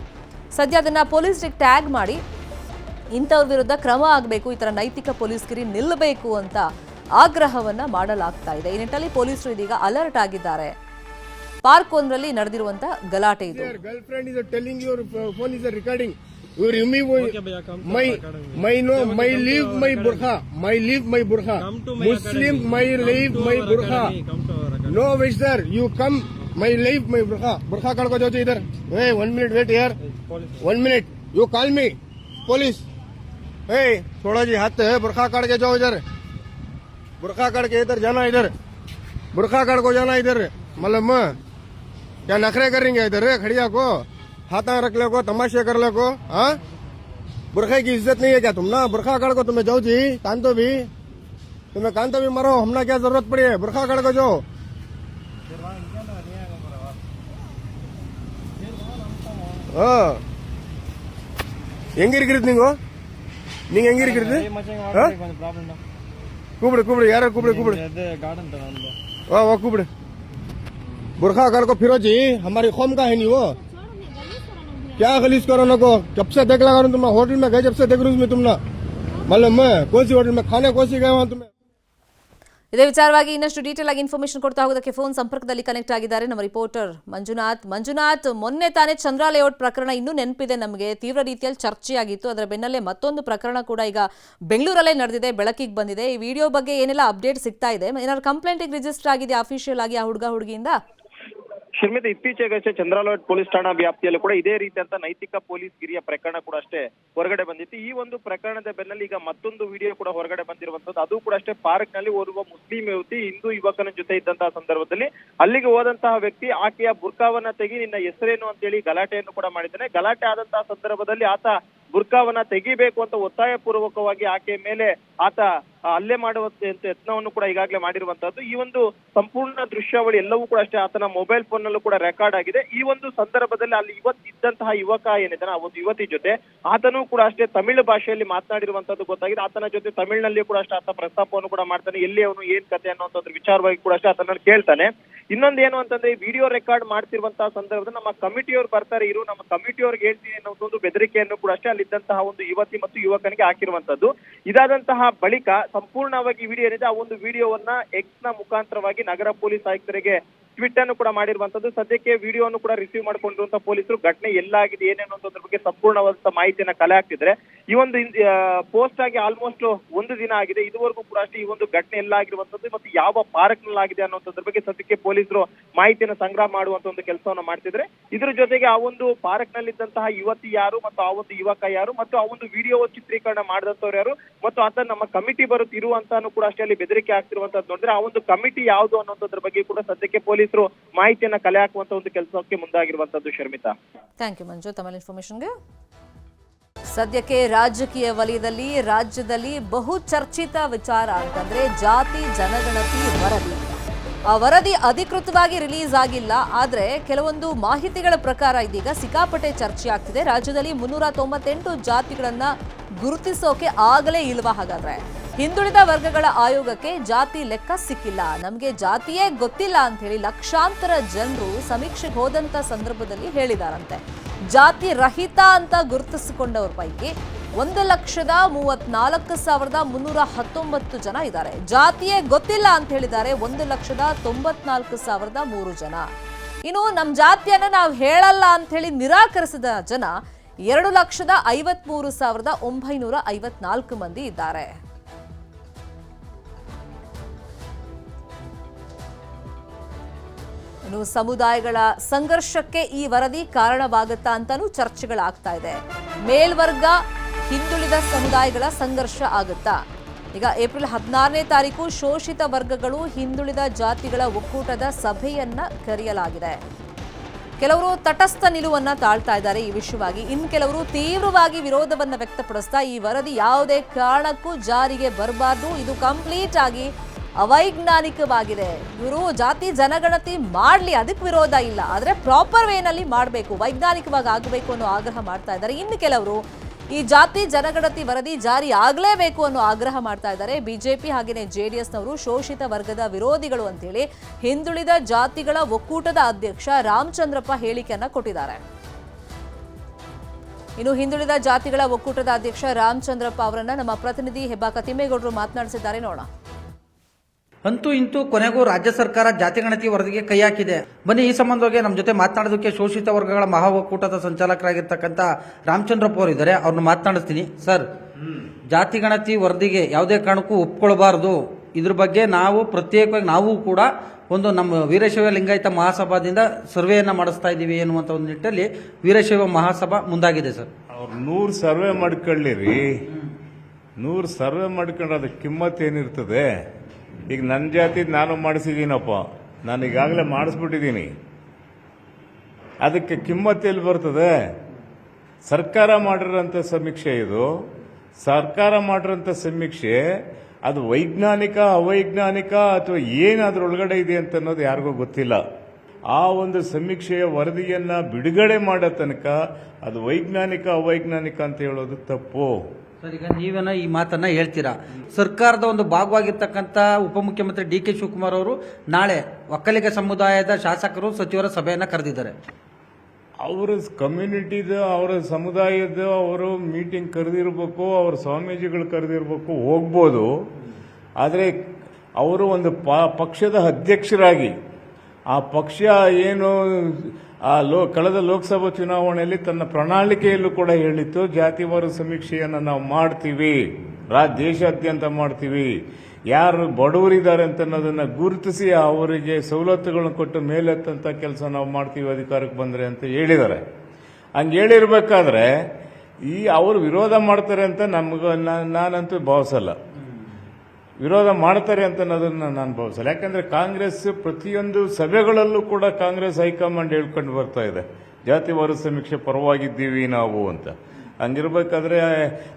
Speaker 1: ಸದ್ಯ ಅದನ್ನು ಪೊಲೀಸ್ರಿಗೆ ಟ್ಯಾಗ್ ಮಾಡಿ, ಇಂಥವ್ರ ವಿರುದ್ಧ ಕ್ರಮ ಆಗಬೇಕು, ಈ ಥರ ನೈತಿಕ ಪೊಲೀಸ್ಗಿರಿ ನಿಲ್ಲಬೇಕು ಅಂತ ಆಗ್ರಹವನ್ನ ಮಾಡಲಾಗ್ತಾ ಇದೆ. ಈ ನಿಟ್ಟಿನಲ್ಲಿ ಪೊಲೀಸರು ಇದೀಗ ಅಲರ್ಟ್ ಆಗಿದ್ದಾರೆ. ಪಾರ್ಕ್ ಒಂದರಲ್ಲಿ ನಡೆದಿರುವಂತ ಗಲಾಟೆ ಇದು.
Speaker 7: Girlfriend is telling your phone is recording you remove my my no my leave my burqa my leave my burqa Muslim my live my burqa no sister you come my life my burqa ಬುರ್ಹಾ ಕಳ್ಕೊ ಜೋಚು ಇದರ್ ಏ one minute wait here one minute you call me police ಏ ಥೋಡಾ G ಹತ್ ಬುರ್ಹಾ ಕಡ್ಗೆ ಜೋ ಇದರ್ बुरखा काट के जाओ इधर बुरखा काट के इधर जाना इधर बुरखा काट को जाना इधर मतलब क्या नखरे करेंगे इधर खड़िया को हाथा रख ले को तमाशे कर ले को हाँ बुरखे की इज्जत नहीं है क्या तुम ना बुरखा कड़ को तुम्हें जाओ जी कान तो भी तुम्हें कान तो भी मरो हमने क्या जरूरत पड़ी है बुरखा कड़ को जाओ हाँ ಹೆಂಗಿರ್ಕಿರಿದ್ ನೀವು ನೀಂಗ್ कुबड़े கூப்பிடு யாரோ कुबड़े கூப்பிடு. गार्डन वाह वो कुबड़े बुरखा कर को फिरोजी हमारी खोम का है नहीं वो क्या गलीस करो ना को जब से देख लगा रहा तुम होटल में गए जब से देख रहा हूँ तुम ना मालूम है कौन सी होटल में खाने कौन सी गए वहाँ तुम्हें
Speaker 1: ಇದೇ ವಿಚಾರವಾಗಿ ಇನ್ನಷ್ಟು ಡೀಟೇಲ್ ಆಗಿ ಇನ್ಫಾರ್ಮೇಶನ್ ಕೊಡ್ತಾ ಹೋಗೋದಕ್ಕೆ ಫೋನ್ ಸಂಪರ್ಕದಲ್ಲಿ ಕನೆಕ್ಟ್ ಆಗಿದ್ದಾರೆ ನಮ್ಮ ರಿಪೋರ್ಟರ್ ಮಂಜುನಾಥ್. ಮಂಜುನಾಥ್, ಮೊನ್ನೆ ತಾನೇ ಚಂದ್ರ ಲೇಔಟ್ ಪ್ರಕರಣ ಇನ್ನೂ ನೆನಪಿದೆ ನಮಗೆ. ತೀವ್ರ ರೀತಿಯಲ್ಲಿ ಚರ್ಚೆಯಾಗಿತ್ತು. ಅದರ ಬೆನ್ನಲ್ಲೇ ಮತ್ತೊಂದು ಪ್ರಕರಣ ಕೂಡ ಈಗ ಬೆಂಗಳೂರಲ್ಲೇ ನಡೆದಿದೆ, ಬೆಳಕಿಗೆ ಬಂದಿದೆ. ಈ ವಿಡಿಯೋ ಬಗ್ಗೆ ಏನೆಲ್ಲ ಅಪ್ಡೇಟ್ ಸಿಗ್ತಾ ಇದೆ? ಏನಾದ್ರು ಕಂಪ್ಲೇಂಟಿಗೆ ರಿಜಿಸ್ಟರ್ ಆಗಿದೆ ಅಫಿಷಿಯಲ್ ಆಗಿ ಆ ಹುಡುಗ ಹುಡುಗಿಯಿಂದ?
Speaker 8: ಶಿರ್ಮಿತ ಇತ್ತೀಚೆಗಷ್ಟೇ ಚಂದ್ರಾಲೋಟ್ ಪೊಲೀಸ್ ಠಾಣಾ ವ್ಯಾಪ್ತಿಯಲ್ಲೂ ಕೂಡ ಇದೇ ರೀತಿಯಂತ ನೈತಿಕ ಪೊಲೀಸ್ ಗಿರಿಯ ಪ್ರಕರಣ ಕೂಡ ಅಷ್ಟೇ ಹೊರಗಡೆ ಬಂದಿತ್ತು. ಈ ಒಂದು ಪ್ರಕರಣದ ಬೆನ್ನಲ್ಲಿ ಈಗ ಮತ್ತೊಂದು ವಿಡಿಯೋ ಕೂಡ ಹೊರಗಡೆ ಬಂದಿರುವಂತದ್ದು ಅದು ಕೂಡ ಅಷ್ಟೇ ಪಾರ್ಕ್ನಲ್ಲಿ ಓರ್ವ ಮುಸ್ಲಿಂ ಯುವತಿ, ಹಿಂದೂ ಯುವಕನ ಜೊತೆ ಇದ್ದಂತಹ ಸಂದರ್ಭದಲ್ಲಿ ಅಲ್ಲಿಗೆ ಹೋದಂತಹ ವ್ಯಕ್ತಿ ಆಕೆಯ ಬುರ್ಕಾವನ್ನ ತೆಗಿ ನಿನ್ನ ಹೆಸರೇನು ಅಂತೇಳಿ ಗಲಾಟೆಯನ್ನು ಕೂಡ ಮಾಡಿದ್ದಾನೆ. ಗಲಾಟೆ ಆದಂತಹ ಸಂದರ್ಭದಲ್ಲಿ ಆತ ಬುರ್ಕಾವನ್ನ ತೆಗಿಬೇಕು ಅಂತ ಒತ್ತಾಯ ಪೂರ್ವಕವಾಗಿ ಆಕೆಯ ಮೇಲೆ ಆತ ಆ, ಹಲ್ಲೆ ಮಾಡುವ ಅಂತ ಯತ್ನವನ್ನು ಕೂಡ ಈಗಾಗಲೇ ಮಾಡಿರುವಂತಹದ್ದು. ಈ ಒಂದು ಸಂಪೂರ್ಣ ದೃಶ್ಯಾವಳಿ ಎಲ್ಲವೂ ಕೂಡ ಅಷ್ಟೇ ಆತನ ಮೊಬೈಲ್ ಫೋನ್ ನಲ್ಲೂ ಕೂಡ ರೆಕಾರ್ಡ್ ಆಗಿದೆ. ಈ ಒಂದು ಸಂದರ್ಭದಲ್ಲಿ ಅಲ್ಲಿ ಇವತ್ತು ಇದ್ದಂತಹ ಯುವಕ ಏನಿದ್ದಾನೆ ಆ ಒಂದು ಯುವತಿ ಜೊತೆ ಆತನೂ ಕೂಡ ಅಷ್ಟೇ ತಮಿಳು ಭಾಷೆಯಲ್ಲಿ ಮಾತನಾಡಿರುವಂತದ್ದು ಗೊತ್ತಾಗಿದೆ. ಆತನ ಜೊತೆ ತಮಿಳಿನಲ್ಲಿ ಕೂಡ ಅಷ್ಟೇ ಆತ ಪ್ರಸ್ತಾಪವನ್ನು ಕೂಡ ಮಾಡ್ತಾನೆ. ಎಲ್ಲಿ ಅವನು ಏನ್ ಕತೆ ಅನ್ನುವಂಥದ್ರ ವಿಚಾರವಾಗಿ ಕೂಡ ಅಷ್ಟೇ ಆತನ ಕೇಳ್ತಾನೆ. ಇನ್ನೊಂದು ಏನು ಅಂತಂದ್ರೆ ವಿಡಿಯೋ ರೆಕಾರ್ಡ್ ಮಾಡ್ತಿರುವಂತಹ ಸಂದರ್ಭದಲ್ಲಿ ನಮ್ಮ ಕಮಿಟಿಯವರು ಬರ್ತಾರೆ. ಇರು ನಮ್ಮ ಕಮಿಟಿಯವ್ರಿಗೆ ಹೇಳ್ತೀನಿ ಅನ್ನೋದೊಂದು ಬೆದರಿಕೆಯನ್ನು ಕೂಡ ಅಷ್ಟೇ ಅಲ್ಲಿದ್ದಂತಹ ಒಂದು ಯುವತಿ ಮತ್ತು ಯುವಕನಿಗೆ ಹಾಕಿರುವಂತದ್ದು ಇದಾದಂತಹ ಬಳಿಕ ಸಂಪೂರ್ಣವಾಗಿ ವಿಡಿಯೋ ಏನಿದೆ ಆ ಒಂದು ವಿಡಿಯೋವನ್ನ ಎಕ್ಸ್ನ ಮುಖಾಂತರವಾಗಿ ನಗರ ಪೊಲೀಸ್ ಆಯುಕ್ತರಿಗೆ ಟ್ವಿಟ್ ಅನ್ನು ಕೂಡ ಮಾಡಿರುವಂತದ್ದು. ಸದ್ಯಕ್ಕೆ ವಿಡಿಯೋವನ್ನು ಕೂಡ ರಿಸೀವ್ ಮಾಡಿಕೊಂಡಿರುವಂತ ಪೊಲೀಸರು. ಘಟನೆ ಎಲ್ಲಾಗಿದೆ ಏನೇನು ಅನ್ನೋದ್ರ ಬಗ್ಗೆ ಸಂಪೂರ್ಣವಾದಂತ ಮಾಹಿತಿಯನ್ನ ಕಲೆ ಹಾಕ್ತಿದ್ರೆ ಈ ಒಂದು ಪೋಸ್ಟ್ ಆಗಿ ಆಲ್ಮೋಸ್ಟ್ ಒಂದು ದಿನ ಆಗಿದೆ. ಇದುವರೆಗೂ ಕೂಡ ಅಷ್ಟೇ ಈ ಒಂದು ಘಟನೆ ಎಲ್ಲಾಗಿರುವಂತದ್ದು ಮತ್ತು ಯಾವ ಪಾರ್ಕ್ನಲ್ಲಿ ಆಗಿದೆ ಅನ್ನೋದ್ರ ಬಗ್ಗೆ ಸದ್ಯಕ್ಕೆ ಪೊಲೀಸರು ಮಾಹಿತಿಯನ್ನು ಸಂಗ್ರಹ ಮಾಡುವಂತ ಒಂದು ಕೆಲಸವನ್ನ ಮಾಡ್ತಿದ್ರೆ ಇದ್ರ ಜೊತೆಗೆ ಆ ಒಂದು ಪಾರ್ಕ್ ನಲ್ಲಿದ್ದಂತಹ ಯುವತಿ ಯಾರು ಮತ್ತು ಆ ಒಂದು ಯುವಕ ಯಾರು ಮತ್ತು ಆ ಒಂದು ವಿಡಿಯೋ ಚಿತ್ರೀಕರಣ ಮಾಡಿದಂತವ್ರು ಯಾರು ಮತ್ತು ಆತ ನಮ್ಮ ಕಮಿಟಿ ಬರುತ್ತಿರುವಂತ ಕೂಡ ಅಷ್ಟೇ ಅಲ್ಲಿ ಬೆದರಿಕೆ ಆಗ್ತಿರುವಂತದ್ದು ನೋಡಿದ್ರೆ ಆ ಒಂದು ಕಮಿಟಿ ಯಾವುದು ಅನ್ನೋದ್ರ ಬಗ್ಗೆ ಕೂಡ ಸದ್ಯಕ್ಕೆ ಪೊಲೀಸರು ಮಾಹಿತಿಯನ್ನ ಕಲೆ ಹಾಕುವಂತ ಒಂದು ಕೆಲಸಕ್ಕೆ ಮುಂದಾಗಿರುವಂತದ್ದು ಶರ್ಮಿತಾ.
Speaker 1: Thank you Manju. ತಮ್ಮ ಇನ್ಫಾರ್ಮೇಶನ್ಗೆ ಸದ್ಯಕ್ಕೆ ರಾಜಕೀಯ ವಲಯದಲ್ಲಿ, ರಾಜ್ಯದಲ್ಲಿ ಬಹು ಚರ್ಚಿತ ವಿಚಾರ ಅಂತಂದ್ರೆ ಜಾತಿ, ಜನಗಣತಿ, ವರದಿ. ಆ ವರದಿ ಅಧಿಕೃತವಾಗಿ ರಿಲೀಸ್ ಆಗಿಲ್ಲ, ಆದ್ರೆ ಕೆಲವೊಂದು ಮಾಹಿತಿಗಳ ಪ್ರಕಾರ ಇದೀಗ ಸಿಕ್ಕಾಪಟ್ಟೆ ಚರ್ಚೆ ಆಗ್ತಿದೆ. ರಾಜ್ಯದಲ್ಲಿ ಮುನ್ನೂರ ತೊಂಬತ್ತೆಂಟು ಜಾತಿಗಳನ್ನ ಗುರುತಿಸೋಕೆ ಆಗಲೇ ಇಲ್ವಾ ಹಾಗಾದ್ರೆ? ಹಿಂದುಳಿದ ವರ್ಗಗಳ ಆಯೋಗಕ್ಕೆ ಜಾತಿ ಲೆಕ್ಕ ಸಿಕ್ಕಿಲ್ಲ. ನಮಗೆ ಜಾತಿಯೇ ಗೊತ್ತಿಲ್ಲ ಅಂತ ಹೇಳಿ ಲಕ್ಷಾಂತರ ಜನರು ಸಮೀಕ್ಷೆಗೆ ಹೋದಂತ ಸಂದರ್ಭದಲ್ಲಿ ಹೇಳಿದಾರಂತೆ. ಜಾತಿ ರಹಿತ ಅಂತ ಗುರುತಿಸಿಕೊಂಡವರ ಪೈಕಿ ಒಂದು ಲಕ್ಷದ ಮೂವತ್ನಾಲ್ಕು ಸಾವಿರದ ಮುನ್ನೂರ ಹತ್ತೊಂಬತ್ತು ಜನ ಇದ್ದಾರೆ. ಜಾತಿಯೇ ಗೊತ್ತಿಲ್ಲ ಅಂತ ಹೇಳಿದ್ದಾರೆ ಒಂದು ಲಕ್ಷದ ತೊಂಬತ್ನಾಲ್ಕು ಸಾವಿರದ ಮೂರು ಜನ. ಇನ್ನು ನಮ್ಮ ಜಾತಿಯನ್ನ ನಾವು ಹೇಳಲ್ಲ ಅಂತ ಹೇಳಿ ನಿರಾಕರಿಸಿದ ಜನ ಎರಡು ಲಕ್ಷದ ಐವತ್ಮೂರು ಸಾವಿರದ ಒಂಬೈನೂರ ಐವತ್ನಾಲ್ಕು ಮಂದಿ ಇದ್ದಾರೆ. ಇನ್ನು ಸಮುದಾಯಗಳ ಸಂಘರ್ಷಕ್ಕೆ ಈ ವರದಿ ಕಾರಣವಾಗುತ್ತಾ ಅಂತಲೂ ಚರ್ಚೆಗಳಾಗ್ತಾ ಇದೆ. ಮೇಲ್ವರ್ಗ ಹಿಂದುಳಿದ ಸಮುದಾಯಗಳ ಸಂಘರ್ಷ ಆಗುತ್ತಾ? ಈಗ ಏಪ್ರಿಲ್ ಹದಿನಾರನೇ ತಾರೀಕು ಶೋಷಿತ ವರ್ಗಗಳು ಹಿಂದುಳಿದ ಜಾತಿಗಳ ಒಕ್ಕೂಟದ ಸಭೆಯನ್ನ ಕರೆಯಲಾಗಿದೆ. ಕೆಲವರು ತಟಸ್ಥ ನಿಲುವನ್ನ ತಾಳ್ತಾ ಇದ್ದಾರೆ ಈ ವಿಷಯವಾಗಿ ಇನ್ನು ಕೆಲವರು ತೀವ್ರವಾಗಿ ವಿರೋಧವನ್ನ ವ್ಯಕ್ತಪಡಿಸ್ತಾ ಈ ವರದಿ ಯಾವುದೇ ಕಾರಣಕ್ಕೂ ಜಾರಿಗೆ ಬರಬಾರ್ದು. ಇದು ಕಂಪ್ಲೀಟ್ ಆಗಿ ಅವೈಜ್ಞಾನಿಕವಾಗಿದೆ. ಇವರು ಜಾತಿ, ಜನಗಣತಿ ಮಾಡಲಿ, ಅದಕ್ಕೆ ವಿರೋಧ ಇಲ್ಲ. ಆದರೆ ಪ್ರಾಪರ್ ವೇನಲ್ಲಿ ಮಾಡಬೇಕು. ವೈಜ್ಞಾನಿಕವಾಗಿ ಆಗಬೇಕು ಅನ್ನೋ ಆಗ್ರಹ ಮಾಡ್ತಾ ಇದ್ದಾರೆ. ಇನ್ನು ಕೆಲವರು ಈ ಜಾತಿ, ಜನಗಣತಿ ವರದಿ ಜಾರಿ ಆಗಲೇಬೇಕು ಅನ್ನೋ ಆಗ್ರಹ ಮಾಡ್ತಾ ಇದ್ದಾರೆ. ಬಿಜೆಪಿ ಹಾಗೆಯೇ ಜೆಡಿಎಸ್ನವರು ಶೋಷಿತ ವರ್ಗದ ವಿರೋಧಿಗಳು ಅಂತೇಳಿ ಹಿಂದುಳಿದ ಜಾತಿಗಳ ಒಕ್ಕೂಟದ ಅಧ್ಯಕ್ಷ ರಾಮಚಂದ್ರಪ್ಪ ಹೇಳಿಕೆಯನ್ನು ಕೊಟ್ಟಿದ್ದಾರೆ. ಇನ್ನು ಹಿಂದುಳಿದ ಜಾತಿಗಳ ಒಕ್ಕೂಟದ ಅಧ್ಯಕ್ಷ ರಾಮಚಂದ್ರಪ್ಪ ಅವರನ್ನು ನಮ್ಮ ಪ್ರತಿನಿಧಿ ಹೆಬ್ಬಾಕ ತಿಮ್ಮೇಗೌಡರು ಮಾತನಾಡಿಸಿದ್ದಾರೆ. ನೋಡೋಣ.
Speaker 9: ಅಂತೂ ಇಂತೂ ಕೊನೆಗೂ ರಾಜ್ಯ ಸರ್ಕಾರ ಜಾತಿಗಣತಿ ವರದಿಗೆ ಕೈ ಹಾಕಿದೆ. ಬನ್ನಿ ಈ ಸಂಬಂಧವಾಗಿ ನಮ್ಮ ಜೊತೆ ಮಾತನಾಡೋದಕ್ಕೆ ಶೋಷಿತ ವರ್ಗಗಳ ಮಹಾ ಒಕ್ಕೂಟದ ಸಂಚಾಲಕರಾಗಿರ್ತಕ್ಕಂಥ ರಾಮಚಂದ್ರಪ್ಪ ಅವರು ಇದ್ದಾರೆ. ಅವ್ರನ್ನ ಮಾತನಾಡಿಸ್ತೀನಿ. ಸರ್ ಜಾತಿಗಣತಿ ವರದಿಗೆ ಯಾವುದೇ ಕಾರಣಕ್ಕೂ ಒಪ್ಕೊಳ್ಬಾರ್ದು. ಇದ್ರ ಬಗ್ಗೆ ನಾವು ಪ್ರತ್ಯೇಕವಾಗಿ ನಾವು ಕೂಡ ಒಂದು ನಮ್ಮ ವೀರಶೈವ ಲಿಂಗಾಯತ ಮಹಾಸಭಾದಿಂದ ಸರ್ವೆಯನ್ನ ಮಾಡಿಸ್ತಾ ಇದ್ದೀವಿ ಎನ್ನುವಂಥ ಒಂದು ನಿಟ್ಟಲ್ಲಿ ವೀರಶೈವ ಮಹಾಸಭಾ ಮುಂದಾಗಿದೆ ಸರ್.
Speaker 10: ಅವ್ರು ನೂರು ಸರ್ವೆ ಮಾಡ್ಕೊಳ್ಳಿರಿ. ನೂರು ಸರ್ವೆ ಮಾಡ್ಕೊಂಡ್ರೆ ಅದಕ್ಕೆ ಕಿಮ್ಮತ್ ಏನಿರ್ತದೆ? ಈಗ ನನ್ನ ಜಾತಿ ನಾನು ಮಾಡಿಸಿದ್ದೀನಪ್ಪ ನಾನು ಈಗಾಗಲೇ ಮಾಡಿಸ್ಬಿಟ್ಟಿದ್ದೀನಿ. ಅದಕ್ಕೆ ಕಿಮ್ಮತ್ತು ಎಲ್ಲಿ ಬರ್ತದೆ? ಸರ್ಕಾರ ಮಾಡಿರೋಂಥ ಸಮೀಕ್ಷೆ ಇದು. ಸರ್ಕಾರ ಮಾಡಿರೋಂಥ ಸಮೀಕ್ಷೆ, ಅದು ವೈಜ್ಞಾನಿಕ, ಅವೈಜ್ಞಾನಿಕ ಅಥವಾ ಏನು ಒಳಗಡೆ ಇದೆ ಅಂತ ಅನ್ನೋದು ಯಾರಿಗೂ ಗೊತ್ತಿಲ್ಲ. ಆ ಒಂದು ಸಮೀಕ್ಷೆಯ ವರದಿಯನ್ನು ಬಿಡುಗಡೆ ಮಾಡೋ ತನಕ ಅದು ವೈಜ್ಞಾನಿಕ, ಅವೈಜ್ಞಾನಿಕ ಅಂತ ಹೇಳೋದು ತಪ್ಪು.
Speaker 9: ಸರ್, ಈಗ ನೀವೇನ ಈ ಮಾತನ್ನ ಹೇಳ್ತೀರಾ? ಸರ್ಕಾರದ ಒಂದು ಭಾಗವಾಗಿರ್ತಕ್ಕಂಥ ಉಪಮುಖ್ಯಮಂತ್ರಿ ಡಿ ಕೆ ಶಿವಕುಮಾರ್ ಅವರು ನಾಳೆ ಒಕ್ಕಲಿಗ ಸಮುದಾಯದ ಶಾಸಕರು ಸಚಿವರ ಸಭೆಯನ್ನು ಕರೆದಿದ್ದಾರೆ.
Speaker 10: ಅವರ ಕಮ್ಯುನಿಟಿದು, ಅವರ ಸಮುದಾಯದ ಅವರು ಮೀಟಿಂಗ್ ಕರೆದಿರ್ಬೇಕು, ಅವ್ರ ಸ್ವಾಮೀಜಿಗಳು ಕರೆದಿರ್ಬೇಕು, ಹೋಗ್ಬೋದು. ಆದರೆ ಅವರು ಒಂದು ಪಕ್ಷದ ಅಧ್ಯಕ್ಷರಾಗಿ ಆ ಪಕ್ಷ ಏನು, ಆ ಲೋ, ಕಳೆದ ಲೋಕಸಭಾ ಚುನಾವಣೆಯಲ್ಲಿ ತನ್ನ ಪ್ರಣಾಳಿಕೆಯಲ್ಲೂ ಕೂಡ ಹೇಳಿತ್ತು ಜಾತಿವಾರು ಸಮೀಕ್ಷೆಯನ್ನು ನಾವು ಮಾಡ್ತೀವಿ, ರಾ, ದೇಶಾದ್ಯಂತ ಮಾಡ್ತೀವಿ, ಯಾರು ಬಡವರಿದ್ದಾರೆ ಅಂತ ಅನ್ನೋದನ್ನು ಗುರುತಿಸಿ ಅವರಿಗೆ ಸವಲತ್ತುಗಳನ್ನು ಕೊಟ್ಟು ಮೇಲೆತ್ತಂತ ಕೆಲಸ ನಾವು ಮಾಡ್ತೀವಿ, ಅಧಿಕಾರಕ್ಕೆ ಬಂದರೆ ಅಂತ ಹೇಳಿದ್ದಾರೆ. ಹಂಗೆ ಹೇಳಿರ್ಬೇಕಾದ್ರೆ, ಈ ಅವರು ವಿರೋಧ ಮಾಡ್ತಾರೆ ಅಂತ ನಮ್ಗೆ ನಾನಂತೂ ಭಾವಿಸಲ್ಲ. ವಿರೋಧ ಮಾಡ್ತಾರೆ ಅಂತ ಅನ್ನೋದನ್ನ ನಾನು ಭಾವಿಸಲ್ಲ. ಯಾಕಂದ್ರೆ ಕಾಂಗ್ರೆಸ್ ಪ್ರತಿಯೊಂದು ಸಭೆಗಳಲ್ಲೂ ಕೂಡ ಕಾಂಗ್ರೆಸ್ ಹೈಕಮಾಂಡ್ ಹೇಳ್ಕೊಂಡು ಬರ್ತಾ ಇದೆ. ಜಾತಿವಾರು ಸಮೀಕ್ಷೆ ಪರವಾಗಿದ್ದೀವಿ ನಾವು ಅಂತ. ಹಂಗಿರ್ಬೇಕಾದ್ರೆ,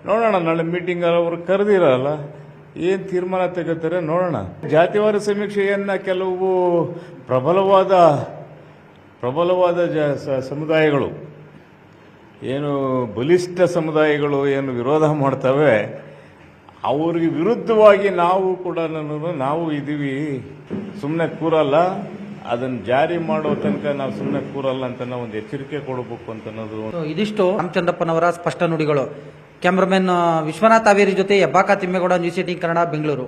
Speaker 10: ನೋಡೋಣ, ನಾಳೆ ಮೀಟಿಂಗ್ ಅವರು ಕರೆದಿರಲ್ಲ, ಏನು ತೀರ್ಮಾನ ತೆಗೋತಾರೆ ನೋಡೋಣ. ಜಾತಿವಾರು ಸಮೀಕ್ಷೆಯನ್ನ ಕೆಲವು ಪ್ರಬಲವಾದ ಪ್ರಬಲವಾದ ಸಮುದಾಯಗಳು, ಏನು ಬಲಿಷ್ಠ ಸಮುದಾಯಗಳು ಏನು ವಿರೋಧ ಮಾಡ್ತವೆ ಅವ್ರಿಗೆ ವಿರುದ್ಧವಾಗಿ ನಾವು ಕೂಡ ನಾವು ಇದ್ದೀವಿ ಸುಮ್ಮನೆ ಕೂರಲ್ಲ. ಅದನ್ನು ಜಾರಿ ಮಾಡೋ ತನಕ ನಾವು ಸುಮ್ಮನೆ ಕೂರಲ್ಲ ಅಂತ ನಾವು ಒಂದು ಎಚ್ಚರಿಕೆ ಕೊಡಬೇಕು ಅಂತ ಅನ್ನೋದು
Speaker 9: ಇದಿಷ್ಟು ರಾಮಚಂದ್ರಪ್ಪನವರ ಸ್ಪಷ್ಟ ನುಡಿಗಳು. ಕ್ಯಾಮ್ರಾಮನ್, ವಿಶ್ವನಾಥ್ ಅವೇರಿ ಜೊತೆ ಹೆಬ್ಬಾಕ ತಿಮ್ಮೇಗೌಡ, ನ್ಯೂಸ್ ಏಟೀನ್ ಕನ್ನಡ, ಬೆಂಗಳೂರು.